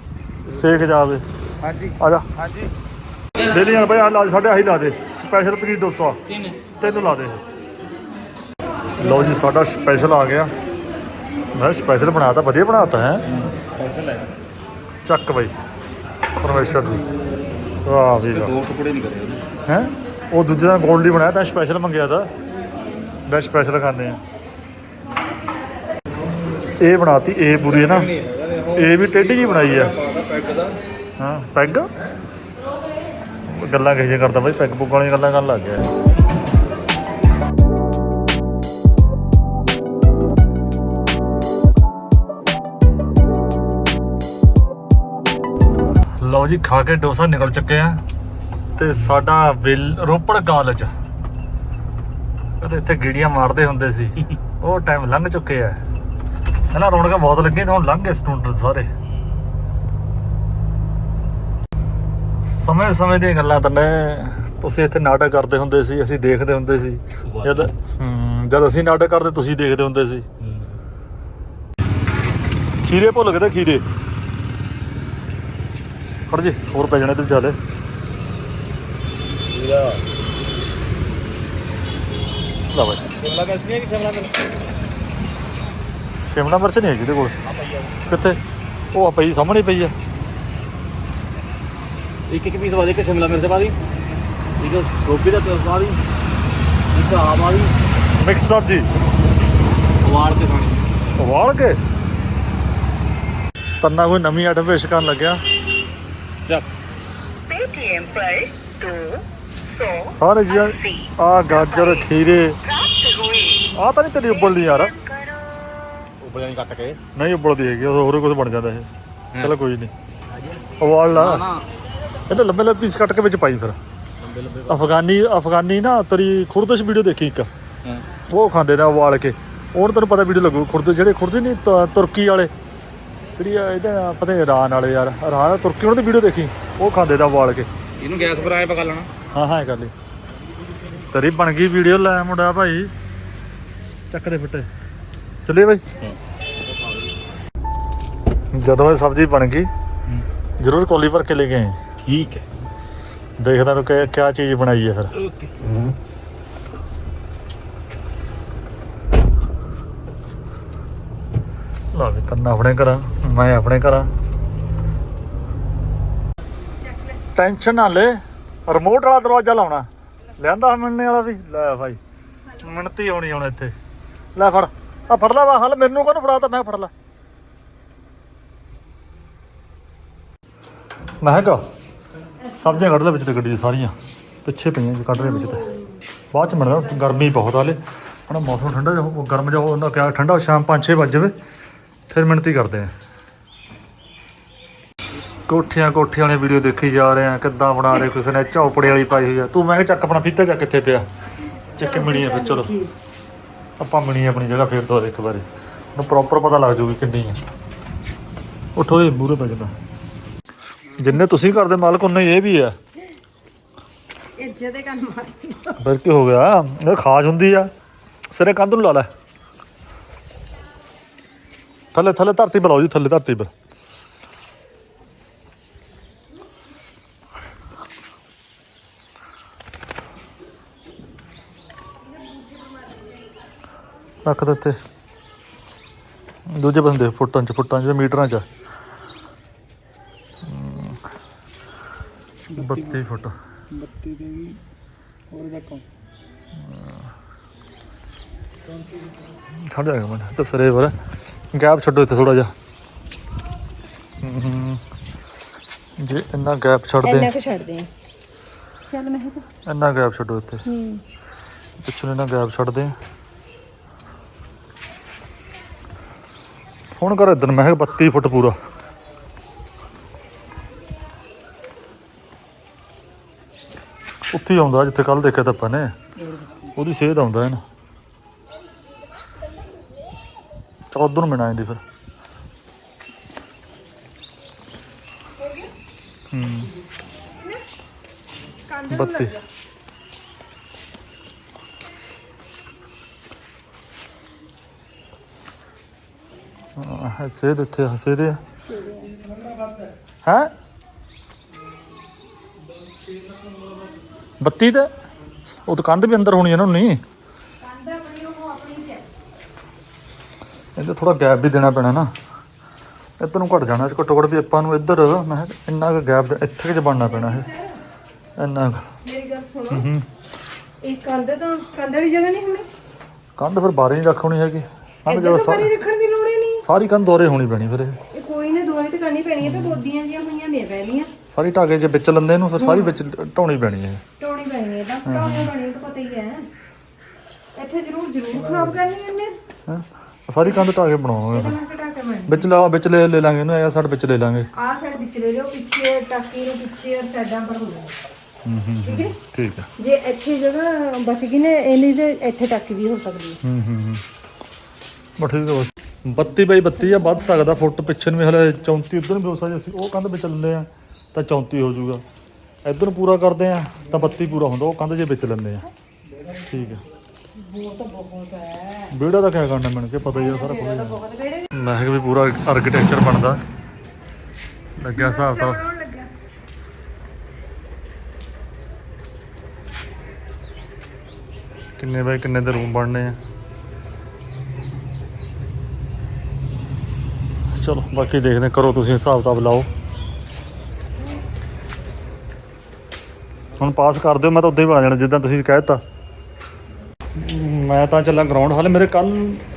S1: ਸੇਕ ਜਾਵੇ।
S2: ਹਾਂਜੀ।
S1: ਆ ਜਾ।
S2: ਹਾਂਜੀ।
S1: ਲੈ ਲਈ ਯਾਰ ਬਈ ਆ ਲਾ ਸਾਡੇ ਆਹੀ ਲਾ ਦੇ। ਸਪੈਸ਼ਲ ਪਨੀਰ ਡੋਸਾ
S2: ਤਿੰਨ।
S1: ਤੈਨੂੰ ਲਾ ਦੇ। ਲਓ ਜੀ ਸਾਡਾ ਸਪੈਸ਼ਲ ਆ ਗਿਆ। ਮੈਂ ਸਪੈਸ਼ਲ ਬਣਾਤਾ ਵਧੀਆ ਬਣਾਤਾ ਹੈ?
S2: ਸਪੈਸ਼ਲ ਹੈ।
S1: ਚੱਕ ਬਈ। ਪਰਮੇਸ਼ਰ ਜੀ। ਵਾਹ ਵੀ ਵਾਹ
S2: ਦੋ ਟੁਕੜੇ ਨਹੀਂ ਕਰੇ
S1: ਹੈ? ਉਹ ਦੂਜੇ ਦਾ ਗੋਲਡੀ ਬਣਾਇਆ, ਤਾਂ ਸਪੈਸ਼ਲ ਮੰਗਿਆ ਤਾਂ। ਮੈਂ ਸਪੈਸ਼ਲ ਖਾਂਦੇ ਆ ਇਹ ਬਣਾਤੀ, ਇਹ ਪੂਰੀ ਹੈ ਨਾ। ਇਹ ਵੀ ਟੇਢੀ ਜੀ ਬਣਾਈ ਆ। ਹਾਂ, ਪੈਗ? ਗੱਲਾਂ ਕਿਸੇ ਕਰਦਾ ਬਾਈ, ਪੈਗ ਪੁੱਗ ਵਾਲੀਆਂ ਗੱਲਾਂ ਕਰਨ ਲੱਗ ਗਿਆ। ਲਓ ਜੀ, ਖਾ ਕੇ ਡੋਸਾ ਨਿਕਲ ਚੁੱਕੇ ਆ ਤੇ ਸਾਡਾ ਬਿੱਲ ਰੋਪੜ ਕਾਲਜ ਕਦੇ ਇੱਥੇ ਗੀੜੀਆਂ ਮਾਰਦੇ ਹੁੰਦੇ ਸੀ। ਉਹ ਟਾਈਮ ਲੰਘ ਚੁੱਕੇ ਆ। ਪਹਿਲਾਂ ਰੌਣਕਾਂ ਬਹੁਤ ਲੱਗੀਆਂ ਤੇ ਹੁਣ ਲੰਘ ਗਏ ਸਟੂਡੈਂਟ ਸਾਰੇ। ਸਮੇਂ ਸਮੇਂ ਦੀਆਂ ਗੱਲਾਂ ਤਾਂ ਨੇ ਤੁਸੀਂ ਇੱਥੇ ਨਾਟਕ ਕਰਦੇ ਹੁੰਦੇ ਸੀ ਅਸੀਂ ਦੇਖਦੇ ਹੁੰਦੇ ਸੀ। ਜਦ ਜਦ ਅਸੀਂ ਨਾਟਕ ਕਰਦੇ ਤੁਸੀਂ ਦੇਖਦੇ ਹੁੰਦੇ ਸੀ। ਖੀਰੇ ਭੁੱਲ ਗਏ ਤਾਂ ਖੀਰੇ। ਖੜ ਜੀ ਹੋਰ ਪੈ ਜਾਣੇ ਤੂੰ ਚੱਲ
S2: ਇਹਦਾ
S1: ਲਾ ਬਾਈ
S2: ਸ਼ਿਮਲਾ ਮਿਰਚ ਨਹੀਂ ਹੈ ਕਿ ਸ਼ਿਮਲਾ ਮਿਰਚ
S1: ਸ਼ਿਮਲਾ ਮਿਰਚ ਨਹੀਂ ਹੈਗੀ ਇਹਦੇ ਕੋਲ ਕਿੱਥੇ ਉਹ ਆ ਪਈ ਸਾਹਮਣੇ ਪਈ ਆ
S2: ਇੱਕ ਇੱਕ ਪੀਸ ਵਾਦੇ ਕਿ ਸ਼ਿਮਲਾ ਮਿਰਚ ਪਾ ਦੀ ਇੱਕ ਗੋਭੀ ਦਾ ਪੀਸ ਪਾ ਦੀ ਇੱਕ ਆ ਪਾ ਦੀ
S1: ਮਿਕਸ ਸਬਜ਼ੀ
S2: ਉਬਾਲ ਕੇ ਖਾਣੀ
S1: ਉਬਾਲ ਕੇ ਤੰਨਾ ਕੋਈ ਨਵੀਂ ਆਈਟਮ ਪੇਸ਼ ਕਰਨ ਲੱਗਿਆ
S2: ਚੱਕ
S3: पेटीएम पर दो सौ
S1: ਸਾਰੇ ਜਿਹੜਾ ਆ ਗਾਜਰ ਖੀਰੇ। ਆ ਤਾਂ ਨਹੀਂ ਕਦੀ ਉੱਬਲਦੀ ਯਾਰ।
S2: ਉਬਲਿਆ ਨਹੀਂ ਕੱਟ ਕੇ।
S1: ਨਹੀਂ ਉੱਬਲਦੀ ਹੈਗੀ ਉਹ ਹੋਰ ਕੁਝ ਬਣ ਜਾਂਦਾ ਇਹ। ਚਲੋ ਕੋਈ ਨਹੀਂ। ਉਬਾਲ ਲਾ।
S2: ਇਹ
S1: ਤਾਂ ਲੰਬੇ ਲੰਬੇ ਪੀਸ ਕੱਟ ਕੇ ਵਿੱਚ ਪਾਈ ਫਿਰ। ਅਫਗਾਨੀ ਅਫਗਾਨੀ ਨਾ ਤੇਰੀ ਖੁਰਦਸ਼ ਵੀਡੀਓ ਦੇਖੀ ਇੱਕ। ਉਹ ਖਾਂਦੇ ਨੇ ਉਬਾਲ ਕੇ। ਹੋਰ ਤੈਨੂੰ ਪਤਾ ਵੀਡੀਓ ਲੱਗੂ ਖੁਰਦ ਜਿਹੜੇ ਖੁਰਦ ਨਹੀਂ ਤੁਰਕੀ ਵਾਲੇ। ਜਿਹੜੀ ਇਹਦਾ ਪਤਾ ਨਹੀਂ ਇਰਾਨ ਵਾਲੇ ਯਾਰ। ਇਰਾਨ ਤੁਰਕੀ ਉਹਨਾਂ ਦੀ ਵੀਡੀਓ ਦੇਖੀ। ਉਹ ਖਾਂਦੇ ਦਾ ਉਬਾਲ ਕੇ।
S2: ਇਹਨੂੰ ਗੈਸ ਪਰ ਪਕਾ ਲੈਣਾ।
S1: ਹਾਂ ਹਾਂ ਕਰ ਲਈ ਤੇਰੀ ਬਣ ਗਈ ਵੀਡੀਓ ਲੈ ਮੁੰਡਾ ਭਾਈ। ਚੱਕ ਦੇ ਫੱਟੇ। ਚੱਲੀਏ ਭਾਈ ਜਦੋਂ ਇਹ ਸਬਜ਼ੀ ਬਣ ਗਈ ਜ਼ਰੂਰ ਕੋਲੀ ਭਰ ਕੇ ਲੈ ਕੇ ਆਏ।
S2: ਠੀਕ ਹੈ।
S1: ਦੇਖਦਾ ਤੂੰ ਕਿ ਕਿਆ ਚੀਜ਼ ਬਣਾਈ ਹੈ ਫਿਰ।
S2: ਓਕੇ।
S1: ਲਾ ਵੀ ਤੰਨਾ ਆਪਣੇ ਘਰਾਂ ਮੈਂ ਆਪਣੇ ਘਰਾਂ। ਟੈਨਸ਼ਨ ਨਾ ਲੈ। ਰਿਮੋਟ ਵਾਲਾ ਦਰਵਾਜ਼ਾ ਲਾਉਣਾ। ਲਿਆਂਦਾ ਮਿਲਣੇ ਵਾਲਾ ਵੀ। ਲੈ ਭਾਈ ਮਿਣਤੀ ਆਉਣੀ ਹੁਣ ਇੱਥੇ। ਲੈ ਫੜ। ਆ ਫੜ ਲੈ ਵਾ, ਹਲ ਮੈਨੂੰ ਕੋਣ ਫੜਾ ਤਾ? ਮੈਂ ਫੜ ਲਾ। ਮੈਂ ਸਬਜ਼ੀਆਂ ਕੱਢ ਲੈ ਵਿੱਚ ਤੇ ਗੱਡੀ ਦੀ ਸਾਰੀਆਂ। ਪਿੱਛੇ ਪਈਆਂ ਜੀ, ਕੱਢ ਰਹੇ ਵਿੱਚ ਤੇ। ਬਾਅਦ ਚ ਮਿਲਦਾ ਗਰਮੀ ਬਹੁਤ ਹਾਲੇ। ਹੁਣ ਮੌਸਮ ਠੰਡਾ ਜਿਹਾ ਹੋ ਗਰਮ ਜਿਹਾ ਹੋ ਉਹਨਾਂ ਕਿਆ ਠੰਡਾ ਸ਼ਾਮ 5-6 ਵਜੇ ਜਾਵੇ। ਫਿਰ ਮਿਹਨਤੀ ਕਰਦੇ ਆ। ਕੋਠੀਆਂ ਕੋਠੀਆਂ ਵਾਲੀ ਵੀਡੀਓ ਦੇਖੀ ਜਾ ਰਹੇ ਆ ਕਿੱਦਾਂ ਬਣਾ ਰਹੇ ਕਿਸੇ ਨੇ ਝੌਪੜੇ ਵਾਲੀ ਪਾਈ ਹੋਈ ਆ। ਤੂੰ ਮੈਂ ਕਿਹਾ ਚੱਕ ਆਪਣਾ ਫੀਤਾ ਚੱਕ ਕਿੱਥੇ ਪਿਆ। ਚੱਕ ਮਿਣੀ ਫਿਰ ਚਲੋ। ਆਪਾਂ ਮਿਣੀ ਆਪਣੀ ਜਗ੍ਹਾ ਫੇਰ ਤੋਂ ਇੱਕ ਵਾਰੀ। ਉਹਨੂੰ ਪ੍ਰੋਪਰ ਪਤਾ ਲੱਗ ਜੂਗੀ ਕਿੰਨੀ ਆ। ਉਠੋ ਇਹ ਮੂਰੇ ਪੈ ਜਾਂਦਾ ਜਿੰਨੇ ਤੁਸੀਂ ਕਰਦੇ ਮਾਲਕ ਉਹਨੇ ਇਹ ਵੀ ਆ।
S4: ਇੱਜ਼ਤ ਦੇ ਕੰਨ ਮਾਰਦੀ
S1: ਫਿਰ ਕੀ ਹੋ ਗਿਆ? ਇਹ ਖਾਸ ਹੁੰਦੀ ਆ। ਸਿਰੇ ਕੰਧ ਨੂੰ ਲਾ ਲੈ। ਥੱਲੇ ਥੱਲੇ ਧਰਤੀ ਬਲਾਓ ਜੀ ਥੱਲੇ ਧਰਤੀ ਪਰ। ਰੱਖ ਦੇ ਇੱਥੇ ਦੂਜੇ ਬੰਦੇ ਫੁੱਟਾਂ ਚ ਫੁੱਟਾਂ ਚ ਮੀਟਰਾਂ ਚ। ਹਮ, 32 ਫੁੱਟ।
S2: 32 ਦੇ ਵੀ ਹੋਰ ਦਾ ਕੰਮ
S1: ਖੜ ਜਾਏਗਾ ਮੈਂ ਤਾਂ ਸਰੇ ਪਰ ਗੈਪ ਛੱਡੋ ਇੱਥੇ ਥੋੜਾ ਜਿਹਾ। ਹਮ, ਜੇ ਇੰਨਾ ਗੈਪ ਛੱਡ
S4: ਇੰਨਾ
S1: ਦੇ
S4: ਕੁ ਛੱਡਦੇ ਆ। ਚੱਲ ਮੈਂ
S1: ਇੰਨਾ ਗੈਪ ਛੱਡੋ ਇੱਥੇ।
S4: ਹੂੰ।
S1: ਪਿੱਛੋਂ ਇੰਨਾ ਗੈਪ ਛੱਡ ਦੇ ਹੁਣ ਕਰ ਇਧਰ ਮੈਂ ਕਿਹਾ 32 ਫੁੱਟ ਪੂਰਾ। ਉੱਥੇ ਆਉਂਦਾ ਜਿੱਥੇ ਕੱਲ ਦੇਖਿਆ ਤਾਂ ਆਪਾਂ ਨੇ। ਉਹਦੀ ਸੇਧ ਆਉਂਦਾ ਹੈ ਨਾ ਚੌਧਰ ਨੂੰ ਮਿਣਾ ਜਾਂਦੀ ਫਿਰ। ਹੂੰ। 32 ਹਾਂ ਸੇਧ ਇੱਥੇ ਹਸੇ ਦੇ ਹੈ? ਬੱਤੀ ਤੇ? ਉਹ ਤਾਂ ਕੰਧ ਵੀ ਅੰਦਰ ਹੋਣੀ ਹੈ ਨਾ ਨਹੀਂ? ਇਹਦੇ ਥੋੜਾ ਗੈਪ ਵੀ ਦੇਣਾ ਪੈਣਾ ਨਾ। ਇੱਧਰ ਨੂੰ ਘਟ ਜਾਣਾ ਇਸ ਘੱਟੋ ਘੱਟ ਵੀ ਆਪਾਂ ਨੂੰ ਇੱਧਰ ਮੈਂ ਇੰਨਾ ਕੁ ਗੈਪ ਇੱਥੇ ਕਿ ਬਣਨਾ ਪੈਣਾ ਇਹ। ਇੰਨਾ।
S4: ਮੇਰੀ ਗੱਲ ਸੁਣੋ।
S1: ਹੂੰ
S4: ਇਹ ਕੰਧ ਤਾਂ ਕੰਧ ਵਾਲੀ ਜਗ੍ਹਾ ਨਹੀਂ ਹੋਣੀ?
S1: ਕੰਧ ਫਿਰ ਬਾਰੇ ਨਹੀਂ ਰੱਖਣੀ ਹੈਗੀ। ਕੰਧ ਜਦੋਂ
S4: ਤਾਂ
S1: ਸਾ-
S4: ਪਾਣੀ ਰੱਖਣ ਦੀ
S1: ਸਾਰੀ ਕੰਧ ਦੋਰੇ ਹੋਣੀ ਪੈਣੀ ਫਿਰ ਇਹ।
S4: ਇਹ ਕੋਈ ਨਾ ਦੁਆਰੇ ਤੇ ਕਰਨੀ ਪੈਣੀ ਹੈ ਤਾਂ ਗੋਦੀਆਂ ਜੀਆਂ ਹੋਈਆਂ ਮੇ ਪਹਿਲੀਆਂ
S1: ਸਾਰੀ ਢਾਗੇ ਜੇ ਵਿੱਚ ਲੰਦੇ ਨੂੰ ਫਿਰ ਸਾਰੀ ਵਿੱਚ ਢਾਉਣੀ ਪੈਣੀ ਹੈ
S4: ਟੋਣੀ ਪੈਣੀ ਹੈ ਤਾਂ ਟੋਣੀ ਪੈਣੀ ਤਾਂ ਪਤਾ ਹੀ ਹੈ। ਇੱਥੇ ਜ਼ਰੂਰ ਜ਼ਰੂਰ ਖਰਾਬ ਕਰਨੀ ਇਹਨੇ।
S1: ਹੈਂ? ਸਾਰੀ ਕੰਧ ਢਾਗੇ ਬਣਾਉਣੀ
S4: ਤਾਂ ਮੈਂ ਕਟਾ ਕੇ ਮੈਂ
S1: ਵਿੱਚ ਲਾ ਵਿੱਚ ਲੈ ਲੈ ਲਾਂਗੇ ਇਹਨੂੰ ਇਹ ਸਾਈਡ ਵਿੱਚ ਲੈ ਲਾਂਗੇ।
S4: ਆਹ ਸਾਈਡ ਵਿੱਚ ਲੈ ਲਿਓ ਪਿੱਛੇ ਟਾਕੀ ਨੂੰ ਪਿੱਛੇ ਔਰ ਸਾਈਡਾਂ ਪਰ ਹੋ ਜਾਏ
S1: ਹੂੰ ਹੂੰ
S4: ਠੀਕ ਹੈ
S1: ਠੀਕ ਹੈ।
S4: ਜੇ ਇੱਥੇ ਜਗ੍ਹਾ ਬਚ ਗਈ ਨੇ ਇਹਨੀ ਤੇ ਇੱਥੇ ਟਾਕੀ ਵੀ ਹੋ ਸਕਦੀ ਹੈ।
S1: ਹੂੰ ਹੂੰ ਹੂੰ। ਬਸ ਠੀਕ ਹੈ ਬਸ। 32 ਬਾਈ 32 ਆ, ਵੱਧ ਸਕਦਾ ਫੁੱਟ ਪਿੱਛੇ ਨੂੰ ਵੀ, ਹਲੇ 34 ਉਧਰ ਨੂੰ ਵੀ ਹੋ ਸਕਦਾ ਅਸੀਂ ਉਹ ਕੰਧ ਵਿੱਚ ਲੈਂਦੇ ਆ, ਤਾਂ 34 ਹੋ ਜਾਊਗਾ। ਇੱਧਰ ਨੂੰ ਪੂਰਾ ਕਰਦੇ ਆ, ਤਾਂ 32 ਪੂਰਾ ਹੁੰਦਾ, ਉਹ ਕੰਧ ਜੇ ਵਿੱਚ ਲੈਂਦੇ ਆ। ਠੀਕ ਹੈ
S4: ਬਹੁਤ
S1: ਦਾ ਕਿਆ ਕਰਨਾ ਮੈਨੂੰ, ਕਿ ਪਤਾ ਹੀ ਆ ਸਾਰਾ ਕੁਝ ਮੈਂ ਕਿਹਾ ਵੀ ਪੂਰਾ ਆਰਕੀਟੈਕਚਰ ਬਣਦਾ। ਲੱਗਿਆ ਹਿਸਾਬ ਤਾਂ। ਕਿੰਨੇ ਬਾਈ, ਕਿੰਨੇ ਦੇ ਰੂਮ ਬਣਨੇ ਆ? ਚਲੋ, ਬਾਕੀ ਦੇਖਦੇ ਕਰੋ ਤੁਸੀਂ ਹਿਸਾਬ ਕਿਤਾਬ ਲਾਓ। ਹੁਣ ਪਾਸ ਕਰ ਦਿਓ, ਮੈਂ ਤਾਂ ਉੱਦਾਂ ਹੀ ਬਣਾ ਜਾਣਾ ਜਿੱਦਾਂ ਤੁਸੀਂ ਕਹਿ ਦਿੱਤਾ। ਮੈਂ ਤਾਂ ਚੱਲਾਂ ਗਰਾਊਂਡ ਹਾਲੇ ਮੇਰੇ ਕੱਲ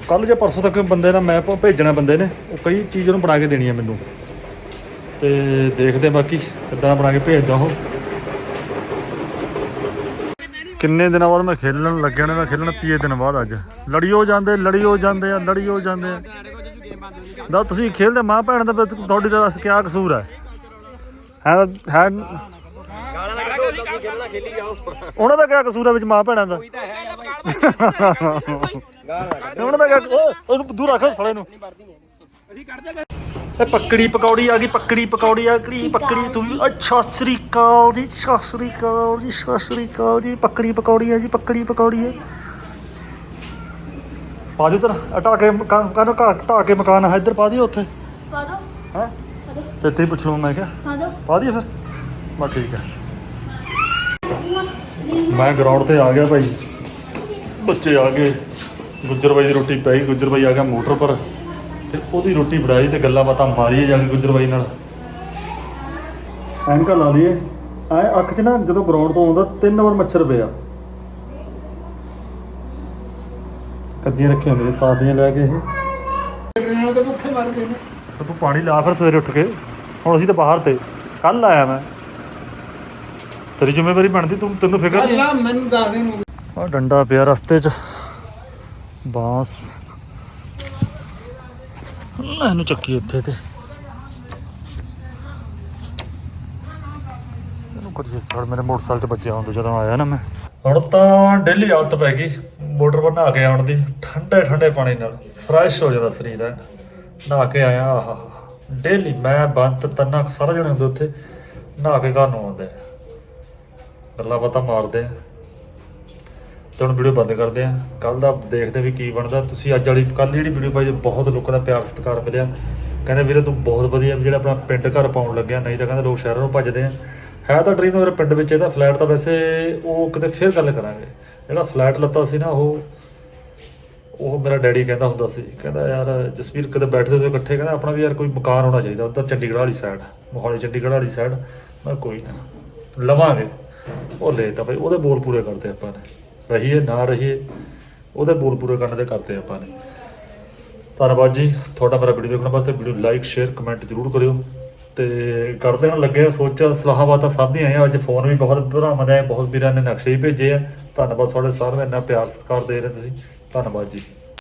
S1: ਕੱਲ ਜਾਂ ਪਰਸੋਂ ਤੱਕ ਬੰਦੇ ਨਾਲ ਮੈਪ ਭੇਜਣਾ ਬੰਦੇ ਨੇ। ਉਹ ਕਈ ਚੀਜ਼ ਉਹਨੂੰ ਬਣਾ ਕੇ ਦੇਣੀ ਹੈ ਮੈਨੂੰ। ਤੇ ਦੇਖਦੇ ਬਾਕੀ ਕਿੱਦਾਂ ਬਣਾ ਕੇ ਭੇਜਦਾ ਉਹ। ਕਿੰਨੇ ਦਿਨਾਂ ਬਾਅਦ ਮੈਂ ਖੇਲਣ ਲੱਗਿਆ ਨੇ, ਮੈਂ ਖੇਲਣਾ 30 ਦਿਨ ਬਾਅਦ ਅੱਜ। ਲੜੀਓ ਜਾਂਦੇ ਲੜੀਓ ਜਾਂਦੇ ਆ, ਲੜੀਓ ਜਾਂਦੇ ਆ। ਦਾ ਤੁਸੀਂ ਖੇਲਦੇ ਮਾਂ ਭੈਣ ਦਾ ਫਿਰ ਤੁਹਾਡੀ ਦਾ ਕੀ ਕਸੂਰ ਹੈ। ਹੈ ਹੈ ਉਹਨਾਂ ਦਾ ਕੀ ਕਸੂਰ ਹੈ ਵਿੱਚ ਮਾਂ ਭੈਣਾਂ ਦਾ? ਉਹਨਾਂ ਦਾ ਕਿਆ ਉਹ ਉਹਨੂੰ ਦੂਰ ਰੱਖ ਸਾਲੇ ਨੂੰ। ਇਹ ਪੱਕੜੀ ਪਕੌੜੀ ਆ ਗਈ, ਪੱਕੜੀ ਪਕੌੜੀ ਆ ਗਈ, ਪੱਕੜੀ ਤੂੰ ਵੀ ਅੱਛਾ ਸ੍ਰੀ ਅਕਾਲ ਜੀ, ਸਤਿ ਸ੍ਰੀ ਅਕਾਲ ਜੀ, ਸਤਿ ਸ੍ਰੀ ਅਕਾਲ ਜੀ। ਪੱਕੜੀ ਪਕੌੜੀ ਆ ਜੀ, ਪੱਕੜੀ ਪਕੌੜੀ ਆ। ਪਾ ਦਿਓ ਤਰ ਹਟਾ ਕੇ ਕਾਹਨੂੰ ਘਰ ਢਾ ਕੇ ਮਕਾਨ ਹੈ ਇੱਧਰ ਪਾ ਦਿਓ ਉੱਥੇ।
S5: ਪਾ ਦੋ
S1: ਹੈ? ਤੇ ਹੀ ਪੁੱਛ ਲਵਾਂ ਮੈਂ ਕਿਹਾ।
S5: ਪਾ ਦੋ
S1: ਪਾ ਦਈਏ ਫਿਰ। ਬਸ ਠੀਕ ਹੈ। ਮੈਂ ਗਰਾਊਂਡ ਤੇ ਆ ਗਿਆ ਭਾਈ। ਬੱਚੇ ਆ ਗਏ। ਗੁੱਜਰ ਬਾਈ ਦੀ ਰੋਟੀ ਪਈ ਗੁੱਜਰ ਬਾਈ ਆ ਗਿਆ ਮੋਟਰ ਪਰ। ਤੇ ਉਹਦੀ ਰੋਟੀ ਫੜਾਈ ਤੇ ਗੱਲਾਂ ਬਾਤਾਂ ਮਾਰੀਏ ਜਾ ਕੇ ਗੁੱਜਰ ਬਾਈ ਨਾਲ। ਐਨਕਾਂ ਲਾ ਲਈਏ। ਐ ਅੱਖ 'ਚ ਨਾ ਜਦੋਂ ਗਰਾਊਂਡ ਤੋਂ ਆਉਂਦਾ ਤਿੰਨ ਵਾਰ ਮੱਛਰ ਪਿਆ। ਕੱਦੀਆਂ ਰੱਖੀਆਂ ਮੇਰੇ ਸਾਥੀਆਂ ਲੈ ਕੇ ਇਹ।
S6: ਨਾਲ ਤਾਂ ਭੁੱਖੇ ਮਰਦੇ ਨੇ
S1: ਤੇ ਤੂੰ ਪਾਣੀ ਲਾ ਫਿਰ ਸਵੇਰੇ ਉੱਠ ਕੇ। ਹੁਣ ਅਸੀਂ ਤਾਂ ਬਾਹਰ ਤੇ। ਕੱਲ ਆਇਆ ਮੈਂ। ਤੇਰੀ ਜ਼ਿੰਮੇਵਾਰੀ ਬਣਦੀ ਤੂੰ ਤੈਨੂੰ ਫਿਕਰ ਨਹੀਂ।
S6: ਅੱਲਾ ਮੈਨੂੰ ਦੱਸ ਦੇ ਨੂੰ
S1: ਆ ਡੰਡਾ ਪਿਆ ਰਸਤੇ 'ਚ। ਬਾਂਸ। ਲੈ ਇਹਨੂੰ ਚੱਕੀ ਇੱਥੇ ਤੇ। ਇਹਨੂੰ ਕਰੀਏ ਸਾਲ ਮੇਰੇ ਮੋਟਰਸਾਈਕਲ 'ਚ ਵੱਜਿਆ ਹੁੰਦਾ ਜਦੋਂ ਆਇਆ ਨਾ ਮੈਂ। ਹੁਣ ਤਾਂ ਡੇਲੀ ਆਦਤ ਪੈ ਗਈ, ਮੋਟਰ ਪਰ ਕੇ ਆਉਣ ਦੀ, ਠੰਡੇ ਠੰਡੇ ਪਾਣੀ ਨਾਲ ਫਰੈਸ਼ ਹੋ ਜਾਂਦਾ ਸਰੀਰ, ਹੈ। ਨਹਾ ਕੇ ਆਇਆ, ਆਹਾ ਡੇਲੀ ਮੈਂ ਬੰਤ ਤੰਨਾ ਸਾਰਾ ਜਣੇ ਹੁੰਦੇ ਉੱਥੇ, ਨਹਾ ਕੇ ਘਰ ਨੂੰ ਆਉਂਦੇ ਗੱਲਾਂ ਬਾਤਾਂ ਮਾਰਦੇ ਆ। ਤੇ ਹੁਣ ਵੀਡੀਓ ਬੰਦ ਕਰਦੇ ਆ। ਕੱਲ ਦਾ ਦੇਖਦੇ ਵੀ ਕੀ ਬਣਦਾ। ਤੁਸੀਂ ਅੱਜ ਵਾਲੀ ਕੱਲ ਜਿਹੜੀ ਵੀਡੀਓ ਪਾਈ, ਬਹੁਤ ਲੋਕਾਂ ਦਾ ਪਿਆਰ, ਸਤਿਕਾਰ ਮਿਲਿਆ। ਕਹਿੰਦੇ ਵੀਰੇ ਤੂੰ ਬਹੁਤ ਵਧੀਆ ਜਿਹੜਾ ਆਪਣਾ ਪਿੰਡ ਘਰ ਪਾਉਣ ਲੱਗਿਆ, ਨਹੀਂ ਤਾਂ ਕਹਿੰਦੇ ਲੋਕ ਸ਼ਹਿਰਾਂ ਨੂੰ ਭੱਜਦੇ ਆ। ਹੈ ਤਾਂ ਡ੍ਰੀਮ ਮੇਰੇ ਪਿੰਡ ਵਿੱਚ, ਇਹਦਾ ਫਲੈਟ ਤਾਂ ਵੈਸੇ ਉਹ ਕਿਤੇ ਫੇਰ ਗੱਲ ਕਰਾਂਗੇ। ਜਿਹੜਾ ਫਲੈਟ ਲੱਤਾ ਸੀ ਨਾ, ਉਹ ਉਹ ਮੇਰਾ ਡੈਡੀ ਕਹਿੰਦਾ ਹੁੰਦਾ ਸੀ। ਕਹਿੰਦਾ, ਯਾਰ ਜਸਵੀਰ ਕਦੇ ਬੈਠਦੇ ਤੇ ਇਕੱਠੇ, ਕਹਿੰਦਾ, ਆਪਣਾ ਵੀ ਯਾਰ ਕੋਈ ਮਕਾਨ ਹੋਣਾ ਚਾਹੀਦਾ ਉੱਧਰ ਚੰਡੀਗੜ੍ਹ ਵਾਲੀ ਸਾਈਡ ਮੋਹਾਲੀ ਚੰਡੀਗੜ੍ਹ ਵਾਲੀ ਸਾਈਡ ਮੈਂ ਕੋਈ ਨਾ, ਲਵਾਂਗੇ। ਉਹ ਲੈ ਤਾਂ ਭਾਈ ਉਹਦੇ ਬੋਲ ਪੂਰੇ ਕਰਦੇ ਆਪਾਂ ਨੇ। ਰਹੀਏ, ਨਾ ਰਹੀਏ, ਉਹਦੇ ਬੋਲ ਪੂਰੇ ਕਰਨ ਦੇ ਕਰਦੇ ਆਪਾਂ ਨੇ। ਧੰਨਵਾਦ ਜੀ। ਤੁਹਾਡਾ ਮੇਰਾ ਵੀਡੀਓ ਦੇਖਣ ਵਾਸਤੇ। ਵੀਡੀਓ ਲਾਈਕ ਸ਼ੇਅਰ ਕਮੈਂਟ ਜ਼ਰੂਰ ਕਰਿਓ। ਤੇ ਕਰਦੇ ਹੁਣ ਲੱਗੇ ਆ ਸੋਚਾਂ ਸਲਾਹਾਂ ਬਾਤਾਂ ਸਭ ਦੀਆਂ ਆਈਆਂ ਅੱਜ ਫੋਨ ਵੀ ਬਹੁਤ ਭਰਾਵਾਂ ਦਾ ਬਹੁਤ ਵੀਰਾਂ ਨੇ ਨਕਸ਼ੇ ਵੀ ਭੇਜੇ ਆ। ਧੰਨਵਾਦ ਤੁਹਾਡੇ ਸਾਰਿਆਂ ਦਾ, ਇੰਨਾ ਪਿਆਰ ਸਤਿਕਾਰ ਦੇ ਰਹੇ ਤੁਸੀਂ। ਧੰਨਵਾਦ ਜੀ।